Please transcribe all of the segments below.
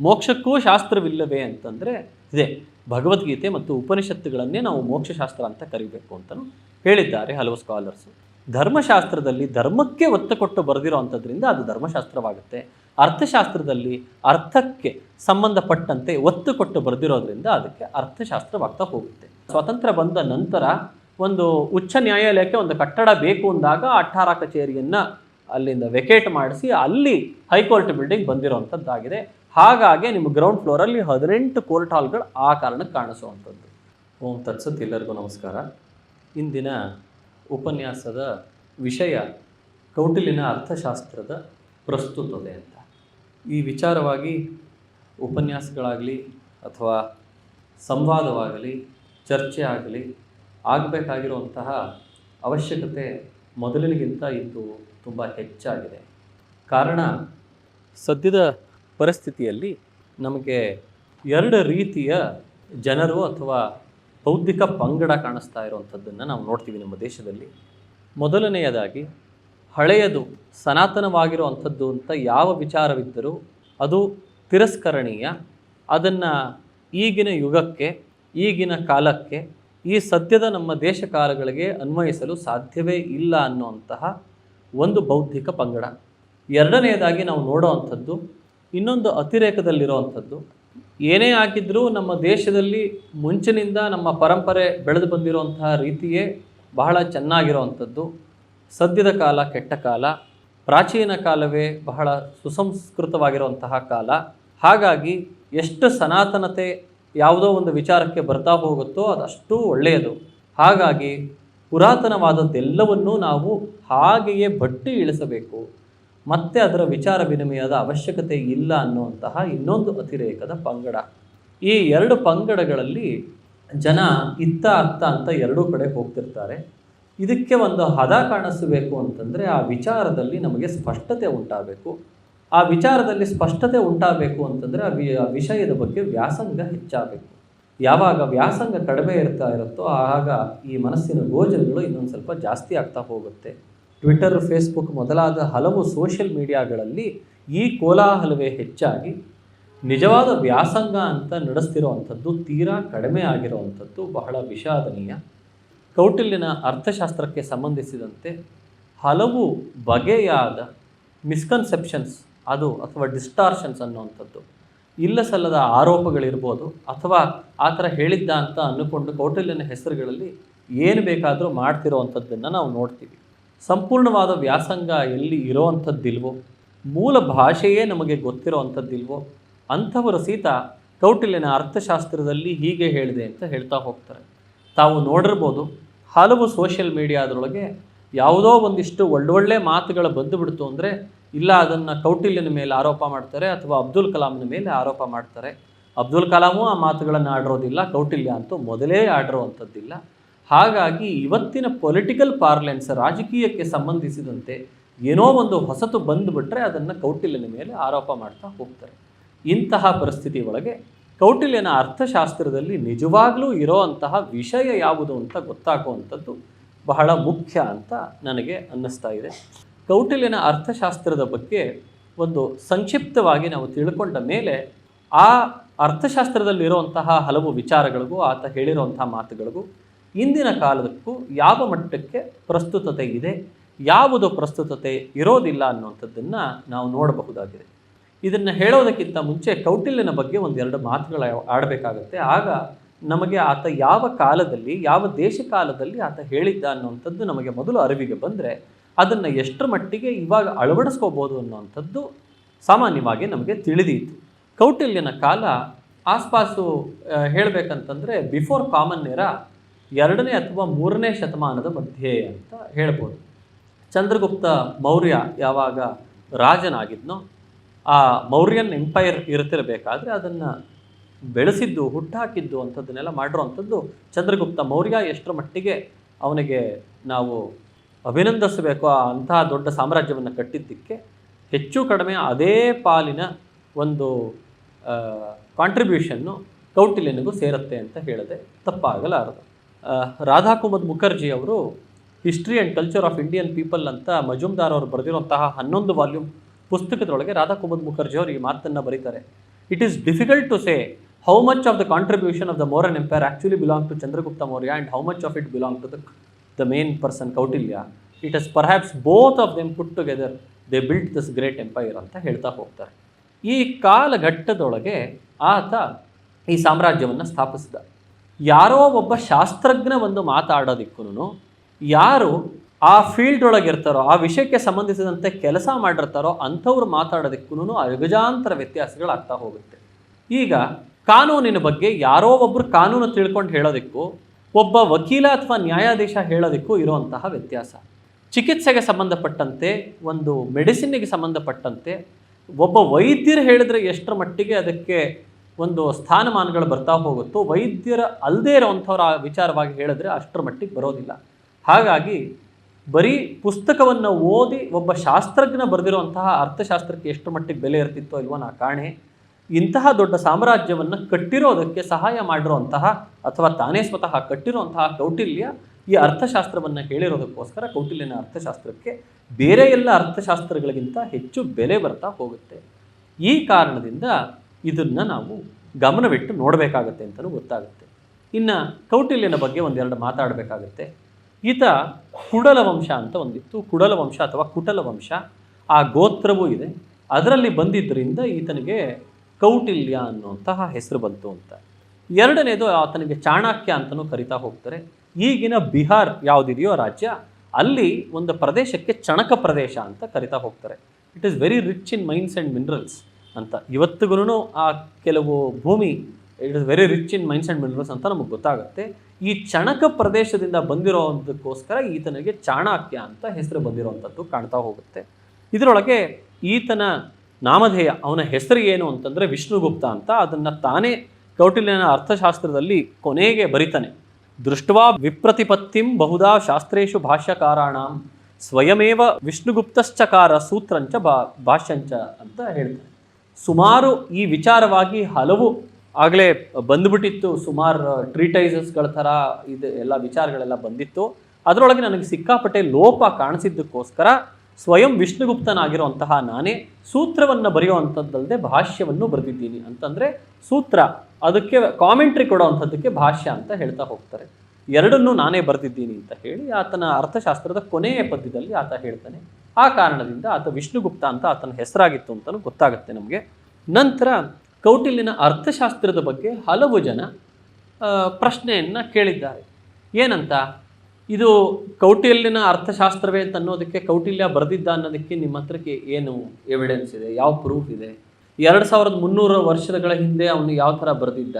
ಮೋಕ್ಷಕ್ಕೂ ಶಾಸ್ತ್ರವಿಲ್ಲವೇ ಅಂತಂದರೆ ಇದೆ. ಭಗವದ್ಗೀತೆ ಮತ್ತು ಉಪನಿಷತ್ತುಗಳನ್ನೇ ನಾವು ಮೋಕ್ಷಶಾಸ್ತ್ರ ಅಂತ ಕರಿಬೇಕು ಅಂತಲೂ ಹೇಳಿದ್ದಾರೆ ಹಲವು ಸ್ಕಾಲರ್ಸು ಧರ್ಮಶಾಸ್ತ್ರದಲ್ಲಿ ಧರ್ಮಕ್ಕೆ ಒತ್ತು ಕೊಟ್ಟು ಬರೆದಿರೋ ಅಂಥದ್ರಿಂದ ಅದು ಧರ್ಮಶಾಸ್ತ್ರವಾಗುತ್ತೆ. ಅರ್ಥಶಾಸ್ತ್ರದಲ್ಲಿ ಅರ್ಥಕ್ಕೆ ಸಂಬಂಧಪಟ್ಟಂತೆ ಒತ್ತು ಕೊಟ್ಟು ಬರೆದಿರೋದ್ರಿಂದ ಅದಕ್ಕೆ ಅರ್ಥಶಾಸ್ತ್ರವಾಗ್ತಾ ಹೋಗುತ್ತೆ. ಸ್ವಾತಂತ್ರ್ಯ ಬಂದ ನಂತರ ಒಂದು ಉಚ್ಚ ನ್ಯಾಯಾಲಯಕ್ಕೆ ಒಂದು ಕಟ್ಟಡ ಬೇಕು ಅಂದಾಗ ಅಠಾರ ಕಚೇರಿಯನ್ನು ಅಲ್ಲಿಂದ ವೆಕೇಟ್ ಮಾಡಿಸಿ ಅಲ್ಲಿ ಹೈಕೋರ್ಟ್ ಬಿಲ್ಡಿಂಗ್ ಬಂದಿರೋವಂಥದ್ದಾಗಿದೆ ಹಾಗಾಗಿ ನಿಮ್ಮ ಗ್ರೌಂಡ್ ಫ್ಲೋರಲ್ಲಿ ಹದಿನೆಂಟು ಕೋರ್ಟ್ ಹಾಲ್ಗಳು ಆ ಕಾರಣಕ್ಕೆ ಕಾಣಿಸುವಂಥದ್ದು. ಓಂ ತತ್ಸತ್ ಎಲ್ಲರಿಗೂ ನಮಸ್ಕಾರ. ಇಂದಿನ ಉಪನ್ಯಾಸದ ವಿಷಯ ಕೌಟಿಲಿನ ಅರ್ಥಶಾಸ್ತ್ರದ ಪ್ರಸ್ತುತತೆ ಅಂತ. ಈ ವಿಚಾರವಾಗಿ ಉಪನ್ಯಾಸಗಳಾಗಲಿ ಅಥವಾ ಸಂವಾದವಾಗಲಿ, ಚರ್ಚೆ ಆಗಲಿ ಆಗಬೇಕಾಗಿರುವಂತಹ ಅವಶ್ಯಕತೆ ಮೊದಲಿನಗಿಂತ ಇದು ತುಂಬ ಹೆಚ್ಚಾಗಿದೆ. ಕಾರಣ ಸದ್ಯದ ಪರಿಸ್ಥಿತಿಯಲ್ಲಿ ನಮಗೆ ಎರಡು ರೀತಿಯ ಜನರು ಅಥವಾ ಬೌದ್ಧಿಕ ಪಂಗಡ ಕಾಣಿಸ್ತಾ ಇರುವಂಥದ್ದನ್ನು ನಾವು ನೋಡ್ತೀವಿ ನಮ್ಮ ದೇಶದಲ್ಲಿ. ಮೊದಲನೆಯದಾಗಿ ಹಳೆಯದು ಸನಾತನವಾಗಿರುವಂಥದ್ದು ಅಂತ ಯಾವ ವಿಚಾರವಿದ್ದರೂ ಅದು ತಿರಸ್ಕರಣೀಯ. ಅದನ್ನು ಈಗಿನ ಯುಗಕ್ಕೆ, ಈಗಿನ ಕಾಲಕ್ಕೆ, ಈ ಸದ್ಯದ ನಮ್ಮ ದೇಶ ಕಾಲಗಳಿಗೆ ಅನ್ವಯಿಸಲು ಸಾಧ್ಯವೇ ಇಲ್ಲ ಅನ್ನುವಂತಹ ಒಂದು ಬೌದ್ಧಿಕ ಪಂಗಡ. ಎರಡನೆಯದಾಗಿ ನಾವು ನೋಡೋವಂಥದ್ದು ಇನ್ನೊಂದು ಅತಿರೇಕದಲ್ಲಿರುವಂಥದ್ದು. ಏನೇ ಆಗಿದ್ದರೂ ನಮ್ಮ ದೇಶದಲ್ಲಿ ಮುಂಚಿನಿಂದ ನಮ್ಮ ಪರಂಪರೆ ಬೆಳೆದು ಬಂದಿರುವಂತಹ ರೀತಿಯೇ ಬಹಳ ಚೆನ್ನಾಗಿರುವಂಥದ್ದು. ಸದ್ಯದ ಕಾಲ ಕೆಟ್ಟ ಕಾಲ, ಪ್ರಾಚೀನ ಕಾಲವೇ ಬಹಳ ಸುಸಂಸ್ಕೃತವಾಗಿರುವಂತಹ ಕಾಲ. ಹಾಗಾಗಿ ಎಷ್ಟು ಸನಾತನತೆ ಯಾವುದೋ ಒಂದು ವಿಚಾರಕ್ಕೆ ಬರ್ತಾ ಹೋಗುತ್ತೋ ಅದಷ್ಟು ಒಳ್ಳೆಯದು. ಹಾಗಾಗಿ ಪುರಾತನವಾದದ್ದೆಲ್ಲವನ್ನೂ ನಾವು ಹಾಗೆಯೇ ಬಟ್ಟಿ ಇಳಿಸಬೇಕು. ಮತ್ತೆ ಅದರ ವಿಚಾರ ವಿನಿಮಯದ ಅವಶ್ಯಕತೆ ಇಲ್ಲ ಅನ್ನುವಂತಹ ಇನ್ನೊಂದು ಅತಿರೇಕದ ಪಂಗಡ. ಈ ಎರಡು ಪಂಗಡಗಳಲ್ಲಿ ಜನ ಇತ್ತ ಅತ್ತ ಅಂತ ಎರಡೂ ಕಡೆ ಹೋಗ್ತಿರ್ತಾರೆ. ಇದಕ್ಕೆ ಒಂದು ಹದ ಕಾಣಿಸಬೇಕು ಅಂತಂದರೆ ಆ ವಿಚಾರದಲ್ಲಿ ನಮಗೆ ಸ್ಪಷ್ಟತೆ ಉಂಟಾಗಬೇಕು. ಆ ವಿಚಾರದಲ್ಲಿ ಸ್ಪಷ್ಟತೆ ಉಂಟಾಗಬೇಕು ಅಂತಂದರೆ ಆ ವಿ- ವಿಷಯದ ಬಗ್ಗೆ ವ್ಯಾಸಂಗ ಹೆಚ್ಚಾಗಬೇಕು. ಯಾವಾಗ ವ್ಯಾಸಂಗ ಕಡಿಮೆ ಇರ್ತಾ ಇರುತ್ತೋ ಆಗ ಈ ಮನಸ್ಸಿನ ಗೋಚರಗಳು ಇನ್ನೊಂದು ಸ್ವಲ್ಪ ಜಾಸ್ತಿ ಆಗ್ತಾ ಹೋಗುತ್ತೆ. ಟ್ವಿಟರ್ ಫೇಸ್ಬುಕ್ ಮೊದಲಾದ ಹಲವು ಸೋಷಿಯಲ್ ಮೀಡಿಯಾಗಳಲ್ಲಿ ಈ ಕೋಲಾಹಲವೇ ಹೆಚ್ಚಾಗಿ ನಿಜವಾದ ವ್ಯಾಸಂಗ ಅಂತ ನಡೆಸ್ತಿರೋವಂಥದ್ದು, ತೀರಾ ಕಡಿಮೆ ಆಗಿರುವಂಥದ್ದು ಬಹಳ ವಿಷಾದನೀಯ. ಕೌಟಿಲ್ಯನ ಅರ್ಥಶಾಸ್ತ್ರಕ್ಕೆ ಸಂಬಂಧಿಸಿದಂತೆ ಹಲವು ಬಗೆಯಾದ ಮಿಸ್ಕನ್ಸೆಪ್ಷನ್ಸ್ ಅದು ಅಥವಾ ಡಿಸ್ಟಾರ್ಷನ್ಸ್ ಅನ್ನುವಂಥದ್ದು. ಇಲ್ಲ ಸಲ್ಲದ ಆರೋಪಗಳಿರ್ಬೋದು ಅಥವಾ ಆ ಥರ ಹೇಳಿದ್ದ ಅಂತ ಅಂದುಕೊಂಡು ಕೌಟಿಲ್ಯನ ಹೆಸರುಗಳಲ್ಲಿ ಏನು ಬೇಕಾದರೂ ಮಾಡ್ತಿರೋವಂಥದ್ದನ್ನು ನಾವು ನೋಡ್ತೀವಿ. ಸಂಪೂರ್ಣವಾದ ವ್ಯಾಸಂಗ ಎಲ್ಲಿ ಇರೋವಂಥದ್ದಿಲ್ವೋ, ಮೂಲ ಭಾಷೆಯೇ ನಮಗೆ ಗೊತ್ತಿರೋವಂಥದ್ದಿಲ್ವೋ, ಅಂಥವರ ಸೀತ ಕೌಟಿಲ್ಯನ ಅರ್ಥಶಾಸ್ತ್ರದಲ್ಲಿ ಹೀಗೆ ಹೇಳಿದೆ ಅಂತ ಹೇಳ್ತಾ ಹೋಗ್ತಾರೆ. ತಾವು ನೋಡಿರ್ಬೋದು, ಹಲವು ಸೋಷಿಯಲ್ ಮೀಡಿಯಾದರೊಳಗೆ ಯಾವುದೋ ಒಂದಿಷ್ಟು ಒಳ್ಳೊಳ್ಳೆ ಮಾತುಗಳು ಬಂದುಬಿಡ್ತು ಅಂದರೆ, ಇಲ್ಲ ಅದನ್ನು ಕೌಟಿಲ್ಯನ ಮೇಲೆ ಆರೋಪ ಮಾಡ್ತಾರೆ ಅಥವಾ ಅಬ್ದುಲ್ ಕಲಾಂನ ಮೇಲೆ ಆರೋಪ ಮಾಡ್ತಾರೆ. ಅಬ್ದುಲ್ ಕಲಾಮು ಆ ಮಾತುಗಳನ್ನು ಆಡಿರೋದಿಲ್ಲ, ಕೌಟಿಲ್ಯ ಅಂತೂ ಮೊದಲೇ ಆಡಿರುವಂಥದ್ದಿಲ್ಲ. ಹಾಗಾಗಿ ಇವತ್ತಿನ ಪೊಲಿಟಿಕಲ್ ಪಾರ್ಲೆನ್ಸ್ ರಾಜಕೀಯಕ್ಕೆ ಸಂಬಂಧಿಸಿದಂತೆ ಏನೋ ಒಂದು ಹೊಸತು ಬಂದುಬಿಟ್ರೆ ಅದನ್ನು ಕೌಟಿಲ್ಯನ ಮೇಲೆ ಆರೋಪ ಮಾಡ್ತಾ ಹೋಗ್ತಾರೆ. ಇಂತಹ ಪರಿಸ್ಥಿತಿ ಒಳಗೆ ಕೌಟಿಲ್ಯನ ಅರ್ಥಶಾಸ್ತ್ರದಲ್ಲಿ ನಿಜವಾಗ್ಲೂ ಇರೋ ಅಂತಹ ವಿಷಯ ಯಾವುದು ಅಂತ ಗೊತ್ತಾಗುವಂಥದ್ದು ಬಹಳ ಮುಖ್ಯ ಅಂತ ನನಗೆ ಅನ್ನಿಸ್ತಾ ಇದೆ. ಕೌಟಿಲ್ಯನ ಅರ್ಥಶಾಸ್ತ್ರದ ಬಗ್ಗೆ ಒಂದು ಸಂಕ್ಷಿಪ್ತವಾಗಿ ನಾವು ತಿಳ್ಕೊಂಡ ಮೇಲೆ ಆ ಅರ್ಥಶಾಸ್ತ್ರದಲ್ಲಿರುವಂತಹ ಹಲವು ವಿಚಾರಗಳಿಗೂ ಆತ ಹೇಳಿರುವಂತಹ ಮಾತುಗಳಿಗೂ ಇಂದಿನ ಕಾಲಕ್ಕೂ ಯಾವ ಮಟ್ಟಕ್ಕೆ ಪ್ರಸ್ತುತತೆ ಇದೆ, ಯಾವುದು ಪ್ರಸ್ತುತತೆ ಇರೋದಿಲ್ಲ ಅನ್ನುವಂಥದ್ದನ್ನು ನಾವು ನೋಡಬಹುದಾಗಿದೆ. ಇದನ್ನು ಹೇಳೋದಕ್ಕಿಂತ ಮುಂಚೆ ಕೌಟಿಲ್ಯನ ಬಗ್ಗೆ ಒಂದೆರಡು ಮಾತುಗಳ ಆಡಬೇಕಾಗತ್ತೆ. ಆಗ ನಮಗೆ ಆತ ಯಾವ ಕಾಲದಲ್ಲಿ, ಯಾವ ದೇಶ ಕಾಲದಲ್ಲಿ ಆತ ಹೇಳಿದ್ದ ಅನ್ನುವಂಥದ್ದು ನಮಗೆ ಮೊದಲು ಅರಿವಿಗೆ ಬಂದರೆ ಅದನ್ನು ಎಷ್ಟರ ಮಟ್ಟಿಗೆ ಇವಾಗ ಅಳವಡಿಸ್ಕೋಬೋದು ಅನ್ನುವಂಥದ್ದು ಸಾಮಾನ್ಯವಾಗಿ ನಮಗೆ ತಿಳಿದೀತು ಕೌಟಿಲ್ಯನ ಕಾಲ ಆಸ್ಪಾಸು ಹೇಳಬೇಕಂತಂದರೆ ಬಿಫೋರ್ ಕಾಮನ್ ಎರ ಎರಡನೇ ಅಥವಾ ಮೂರನೇ ಶತಮಾನದ ಮಧ್ಯೆ ಅಂತ ಹೇಳ್ಬೋದು. ಚಂದ್ರಗುಪ್ತ ಮೌರ್ಯ ಯಾವಾಗ ರಾಜನಾಗಿದ್ನೋ ಆ ಮೌರ್ಯನ್ ಎಂಪೈರ್ ಇರ್ತಿರಬೇಕಾದ್ರೆ ಅದನ್ನು ಬೆಳೆಸಿದ್ದು, ಹುಟ್ಟಾಕಿದ್ದು ಅಂಥದ್ದನ್ನೆಲ್ಲ ಮಾಡಿರೋವಂಥದ್ದು ಚಂದ್ರಗುಪ್ತ ಮೌರ್ಯ. ಎಷ್ಟರ ಮಟ್ಟಿಗೆ ಅವನಿಗೆ ನಾವು ಅಭಿನಂದಿಸಬೇಕು ಅಂತಹ ದೊಡ್ಡ ಸಾಮ್ರಾಜ್ಯವನ್ನು ಕಟ್ಟಿದ್ದಕ್ಕೆ, ಹೆಚ್ಚು ಕಡಿಮೆ ಅದೇ ಪಾಲಿನ ಒಂದು ಕಾಂಟ್ರಿಬ್ಯೂಷನ್ನು ಕೌಟಿಲ್ಯನಿಗೂ ಸೇರುತ್ತೆ ಅಂತ ಹೇಳದೆ ತಪ್ಪಾಗಲಾರದು. ರಾಧಾ ಕುಮದ್ ಮುಖರ್ಜಿ ಅವರು history and culture of Indian people ಅಂತ ಮಜುಮ್ದಾರ್ ಅವರು ಬರೆದಿರುವಂತಹ ಹನ್ನೊಂದು ವಾಲ್ಯೂಮ್ ಪುಸ್ತಕದೊಳಗೆ ರಾಧಾ ಕುಮದ್ ಮುಖರ್ಜಿ ಅವರು ಈ ಮಾತನ್ನು ಬರೀತಾರೆ. It is difficult to say how much of the contribution of the Mauryan empire actually belong to Chandragupta Maurya and how much of it belong to the main person Kautilya it is perhaps both of them put together they built this great empire ಅಂತ ಹೇಳ್ತಾ ಹೋಗ್ತಾರೆ. ಈ ಕಾಲಘಟ್ಟದೊಳಗೆ ಆತ ಈ ಸಾಮ್ರಾಜ್ಯವನ್ನು ಸ್ಥಾಪಿಸಿದ. ಯಾರೋ ಒಬ್ಬ ಶಾಸ್ತ್ರಜ್ಞ ಒಂದು ಮಾತಾಡೋದಿಕ್ಕೂ ಯಾರು ಆ ಫೀಲ್ಡ್ ಒಳಗಿರ್ತಾರೋ, ಆ ವಿಷಯಕ್ಕೆ ಸಂಬಂಧಿಸಿದಂತೆ ಕೆಲಸ ಮಾಡಿರ್ತಾರೋ ಅಂಥವ್ರು ಮಾತಾಡೋದಕ್ಕೂ ಅಗಜಾಂತರ ವ್ಯತ್ಯಾಸಗಳಾಗ್ತಾ ಹೋಗುತ್ತೆ. ಈಗ ಕಾನೂನಿನ ಬಗ್ಗೆ ಯಾರೋ ಒಬ್ಬರು ಕಾನೂನು ತಿಳ್ಕೊಂಡು ಹೇಳೋದಕ್ಕೂ, ಒಬ್ಬ ವಕೀಲ ಅಥವಾ ನ್ಯಾಯಾಧೀಶ ಹೇಳೋದಕ್ಕೂ ಇರುವಂತಹ ವ್ಯತ್ಯಾಸ. ಚಿಕಿತ್ಸೆಗೆ ಸಂಬಂಧಪಟ್ಟಂತೆ, ಒಂದು ಮೆಡಿಸಿನ್ನಿಗೆ ಸಂಬಂಧಪಟ್ಟಂತೆ, ಒಬ್ಬ ವೈದ್ಯರು ಹೇಳಿದ್ರೆ ಎಷ್ಟರ ಮಟ್ಟಿಗೆ ಅದಕ್ಕೆ ಒಂದು ಸ್ಥಾನಮಾನಗಳು ಬರ್ತಾ ಹೋಗುತ್ತೋ ವೈದ್ಯರ ಅಲ್ಲದೇ ಇರೋವಂಥವ್ರ ವಿಚಾರವಾಗಿ ಹೇಳಿದ್ರೆ ಅಷ್ಟರ ಮಟ್ಟಿಗೆ ಬರೋದಿಲ್ಲ. ಹಾಗಾಗಿ ಬರೀ ಪುಸ್ತಕವನ್ನು ಓದಿ ಒಬ್ಬ ಶಾಸ್ತ್ರಜ್ಞ ಬರೆದಿರುವಂತಹ ಅರ್ಥಶಾಸ್ತ್ರಕ್ಕೆ ಎಷ್ಟು ಮಟ್ಟಿಗೆ ಬೆಲೆ ಇರ್ತಿತ್ತೋ ಇಲ್ವೋ ನಾ ಕಾಣೆ ಇಂತಹ ದೊಡ್ಡ ಸಾಮ್ರಾಜ್ಯವನ್ನು ಕಟ್ಟಿರೋದಕ್ಕೆ ಸಹಾಯ ಮಾಡಿರುವಂತಹ ಅಥವಾ ತಾನೇ ಸ್ವತಃ ಕಟ್ಟಿರುವಂತಹ ಕೌಟಿಲ್ಯ ಈ ಅರ್ಥಶಾಸ್ತ್ರವನ್ನು ಹೇಳಿರೋದಕ್ಕೋಸ್ಕರ ಕೌಟಿಲ್ಯನ ಅರ್ಥಶಾಸ್ತ್ರಕ್ಕೆ ಬೇರೆ ಎಲ್ಲ ಅರ್ಥಶಾಸ್ತ್ರಗಳಿಗಿಂತ ಹೆಚ್ಚು ಬೆಲೆ ಬರ್ತಾ ಹೋಗುತ್ತೆ. ಈ ಕಾರಣದಿಂದ ಇದನ್ನು ನಾವು ಗಮನವಿಟ್ಟು ನೋಡಬೇಕಾಗತ್ತೆ ಅಂತಲೂ ಗೊತ್ತಾಗುತ್ತೆ. ಇನ್ನು ಕೌಟಿಲ್ಯನ ಬಗ್ಗೆ ಒಂದೆರಡು ಮಾತಾಡಬೇಕಾಗುತ್ತೆ. ಈತ ಕುಡಲ ವಂಶ ಅಂತ ಒಂದಿತ್ತು. ಕುಡಲ ವಂಶ ಅಥವಾ ಕುಟಲ ವಂಶ ಆ ಗೋತ್ರವೂ ಇದೆ. ಅದರಲ್ಲಿ ಬಂದಿದ್ದರಿಂದ ಈತನಿಗೆ ಕೌಟಿಲ್ಯ ಅನ್ನುವಂತಹ ಹೆಸರು ಬಂತು ಅಂತ. ಎರಡನೇದು ಆತನಿಗೆ ಚಾಣಕ್ಯ ಅಂತಲೂ ಕರಿತಾ ಹೋಗ್ತಾರೆ. ಈಗಿನ ಬಿಹಾರ್ ಯಾವುದಿದೆಯೋ ರಾಜ್ಯ, ಅಲ್ಲಿ ಒಂದು ಪ್ರದೇಶಕ್ಕೆ ಚಣಕ ಪ್ರದೇಶ ಅಂತ ಕರಿತಾ ಹೋಗ್ತಾರೆ. It is very rich in mines and minerals ಅಂತ. ಇವತ್ತಿಗೂ ಆ ಕೆಲವು ಭೂಮಿ it is very rich in mines and minerals ಅಂತ ನಮಗೆ ಗೊತ್ತಾಗುತ್ತೆ. ಈ ಚಣಕ ಪ್ರದೇಶದಿಂದ ಬಂದಿರೋದಕ್ಕೋಸ್ಕರ ಈತನಿಗೆ ಚಾಣಕ್ಯ ಅಂತ ಹೆಸರು ಬಂದಿರೋವಂಥದ್ದು ಕಾಣ್ತಾ ಹೋಗುತ್ತೆ. ಇದರೊಳಗೆ ಈತನ ನಾಮಧೇಯ, ಅವನ ಹೆಸರು ಏನು ಅಂತಂದರೆ ವಿಷ್ಣುಗುಪ್ತ ಅಂತ. ಅದನ್ನು ತಾನೇ ಕೌಟಿಲ್ಯನ ಅರ್ಥಶಾಸ್ತ್ರದಲ್ಲಿ ಕೊನೆಗೆ ಬರಿತಾನೆ. ದೃಷ್ಟ್ವಾ ವಿಪ್ರತಿಪತ್ತಿಂ ಬಹುಧಾ ಶಾಸ್ತ್ರೇಷು ಭಾಷ್ಯಕಾರಾಣಾಂ ಸ್ವಯಮೇವ ವಿಷ್ಣುಗುಪ್ತಶ್ಚಕಾರ ಸೂತ್ರಂಚ ಬಾ ಭಾಷ್ಯಂಚ ಅಂತ ಹೇಳ್ತಾನೆ. ಸುಮಾರು ಈ ವಿಚಾರವಾಗಿ ಹಲವು ಆಗಲೇ ಬಂದ್ಬಿಟ್ಟಿತ್ತು. ಸುಮಾರು ಟ್ರೀಟೈಸಸ್ಗಳ ಥರ ಇದು ಎಲ್ಲ ವಿಚಾರಗಳೆಲ್ಲ ಬಂದಿತ್ತು. ಅದರೊಳಗೆ ನನಗೆ ಸಿಕ್ಕಾಪಟ್ಟೆ ಲೋಪ ಕಾಣಿಸಿದ್ದಕ್ಕೋಸ್ಕರ ಸ್ವಯಂ ವಿಷ್ಣುಗುಪ್ತನಾಗಿರುವಂತಹ ನಾನೇ ಸೂತ್ರವನ್ನು ಬರೆಯುವಂಥದ್ದಲ್ಲದೆ ಭಾಷ್ಯವನ್ನು ಬರೆದಿದ್ದೀನಿ. ಅಂತಂದರೆ ಸೂತ್ರ, ಅದಕ್ಕೆ ಕಾಮೆಂಟ್ರಿ ಕೊಡೋವಂಥದ್ದಕ್ಕೆ ಭಾಷ್ಯ ಅಂತ ಹೇಳ್ತಾ ಹೋಗ್ತಾರೆ. ಎರಡನ್ನೂ ನಾನೇ ಬರೆದಿದ್ದೀನಿ ಅಂತ ಹೇಳಿ ಆತನ ಅರ್ಥಶಾಸ್ತ್ರದ ಕೊನೆಯ ಪದ್ಯದಲ್ಲಿ ಆತ ಹೇಳ್ತಾನೆ. ಆ ಕಾರಣದಿಂದ ಆತ ವಿಷ್ಣುಗುಪ್ತ ಅಂತ ಆತನ ಹೆಸರಾಗಿತ್ತು ಅಂತಲೂ ಗೊತ್ತಾಗುತ್ತೆ ನಮಗೆ. ನಂತರ ಕೌಟಿಲ್ಯನ ಅರ್ಥಶಾಸ್ತ್ರದ ಬಗ್ಗೆ ಹಲವು ಜನ ಪ್ರಶ್ನೆಯನ್ನು ಕೇಳಿದ್ದಾರೆ. ಏನಂತ? ಇದು ಕೌಟಿಲ್ಯನ ಅರ್ಥಶಾಸ್ತ್ರವೇ ಅಂತ ಅನ್ನೋದಕ್ಕೆ ಕೌಟಿಲ್ಯ ಬರೆದಿದ್ದ ಅನ್ನೋದಕ್ಕೆ ನಿಮ್ಮ ಹತ್ರಕ್ಕೆ ಏನು ಎವಿಡೆನ್ಸ್ ಇದೆ? ಯಾವ ಪ್ರೂಫ್ ಇದೆ? ಎರಡು ಸಾವಿರದ ಮುನ್ನೂರು ವರ್ಷಗಳ ಹಿಂದೆ ಅವನು ಯಾವ ಥರ ಬರೆದಿದ್ದ?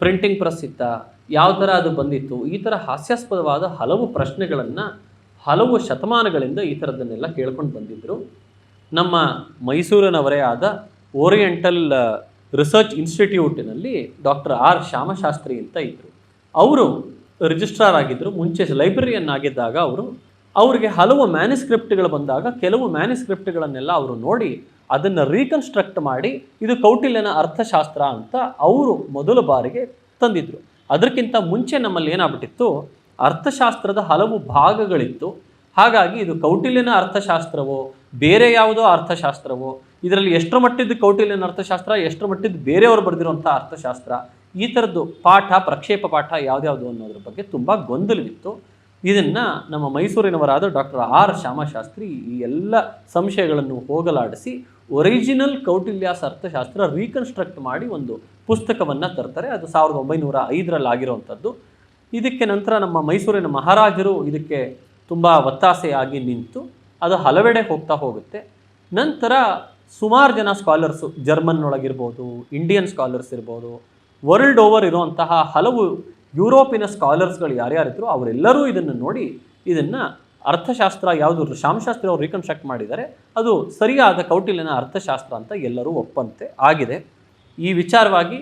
ಪ್ರಿಂಟಿಂಗ್ ಪ್ರೆಸ್ ಇತ್ತ? ಯಾವ ಥರ ಅದು ಬಂದಿತ್ತು? ಈ ಥರ ಹಾಸ್ಯಾಸ್ಪದವಾದ ಹಲವು ಪ್ರಶ್ನೆಗಳನ್ನು ಹಲವು ಶತಮಾನಗಳಿಂದ ಈ ಥರದನ್ನೆಲ್ಲ ಕೇಳ್ಕೊಂಡು ಬಂದಿದ್ದರು ನಮ್ಮ ಮೈಸೂರಿನವರೇ ಆದ ಓರಿಯೆಂಟಲ್ ರಿಸರ್ಚ್ ಇನ್ಸ್ಟಿಟ್ಯೂಟಿನಲ್ಲಿ ಡಾಕ್ಟರ್ ಆರ್ ಶ್ಯಾಮಶಾಸ್ತ್ರಿ ಅಂತ ಇದ್ದರು ಅವರು ರಿಜಿಸ್ಟ್ರಾರ್ ಆಗಿದ್ದರು ಮುಂಚೆ ಲೈಬ್ರರಿಯನ್ ಆಗಿದ್ದಾಗ ಅವರು ಅವರಿಗೆ ಹಲವು ಮ್ಯಾನಿಸ್ಕ್ರಿಪ್ಟ್ಗಳು ಬಂದಾಗ ಕೆಲವು ಮ್ಯಾನಿಸ್ಕ್ರಿಪ್ಟ್ಗಳನ್ನೆಲ್ಲ ಅವರು ನೋಡಿ ಅದನ್ನು ರೀಕನ್ಸ್ಟ್ರಕ್ಟ್ ಮಾಡಿ ಇದು ಕೌಟಿಲ್ಯನ ಅರ್ಥಶಾಸ್ತ್ರ ಅಂತ ಅವರು ಮೊದಲ ಬಾರಿಗೆ ತಂದಿದ್ರು. ಅದಕ್ಕಿಂತ ಮುಂಚೆ ನಮ್ಮಲ್ಲಿ ಏನಾಗ್ಬಿಟ್ಟಿತ್ತು? ಅರ್ಥಶಾಸ್ತ್ರದ ಹಲವು ಭಾಗಗಳಿತ್ತು. ಹಾಗಾಗಿ ಇದು ಕೌಟಿಲ್ಯನ ಅರ್ಥಶಾಸ್ತ್ರವೋ, ಬೇರೆ ಯಾವುದೋ ಅರ್ಥಶಾಸ್ತ್ರವೋ, ಇದರಲ್ಲಿ ಎಷ್ಟರ ಮಟ್ಟಿದ್ದು ಕೌಟಿಲ್ಯನ ಅರ್ಥಶಾಸ್ತ್ರ, ಎಷ್ಟರ ಮಟ್ಟಿದ್ದು ಬೇರೆಯವರು ಬರೆದಿರುವಂಥ ಅರ್ಥಶಾಸ್ತ್ರ, ಈ ಥರದ್ದು ಪಾಠ, ಪ್ರಕ್ಷೇಪ ಪಾಠ ಯಾವ್ದ್ಯಾವುದು ಅನ್ನೋದ್ರ ಬಗ್ಗೆ ತುಂಬ ಗೊಂದಲವಿತ್ತು. ಇದನ್ನು ನಮ್ಮ ಮೈಸೂರಿನವರಾದ ಡಾಕ್ಟರ್ ಆರ್ ಶ್ಯಾಮಶಾಸ್ತ್ರಿ ಈ ಎಲ್ಲ ಸಂಶಯಗಳನ್ನು ಹೋಗಲಾಡಿಸಿ ಒರಿಜಿನಲ್ ಕೌಟಿಲ್ಯಾಸ್ ಅರ್ಥಶಾಸ್ತ್ರ ರೀಕನ್ಸ್ಟ್ರಕ್ಟ್ ಮಾಡಿ ಒಂದು ಪುಸ್ತಕವನ್ನು ತರ್ತಾರೆ. ಅದು ಸಾವಿರದ ಒಂಬೈನೂರ ಐದರಲ್ಲಿ ಆಗಿರುವಂಥದ್ದು ಇದಕ್ಕೆ ನಂತರ ನಮ್ಮ ಮೈಸೂರಿನ ಮಹಾರಾಜರು ಇದಕ್ಕೆ ತುಂಬ ಒತ್ತಾಸೆಯಾಗಿ ನಿಂತು ಅದು ಹಲವೆಡೆ ಹೋಗ್ತಾ ಹೋಗುತ್ತೆ. ನಂತರ ಸುಮಾರು ಜನ ಸ್ಕಾಲರ್ಸು ಜರ್ಮನ್ನೊಳಗಿರ್ಬೋದು ಇಂಡಿಯನ್ ಸ್ಕಾಲರ್ಸ್ ಇರ್ಬೋದು ವರ್ಲ್ಡ್ ಓವರ್ ಇರುವಂತಹ ಹಲವು ಯುರೋಪಿನ ಸ್ಕಾಲರ್ಸ್ಗಳು ಯಾರ್ಯಾರಿದ್ರು ಅವರೆಲ್ಲರೂ ಇದನ್ನು ನೋಡಿ ಇದನ್ನು ಅರ್ಥಶಾಸ್ತ್ರ ಯಾವುದು ಶ್ಯಾಮಶಾಸ್ತ್ರಿ ಅವರು ರೀಕನ್ಸ್ಟ್ರಕ್ಟ್ ಮಾಡಿದ್ದಾರೆ. ಅದು ಸರಿಯಾದ ಕೌಟಿಲ್ಯನ ಅರ್ಥಶಾಸ್ತ್ರ ಅಂತ ಎಲ್ಲರೂ ಒಪ್ಪಂತೆ ಆಗಿದೆ. ಈ ವಿಚಾರವಾಗಿ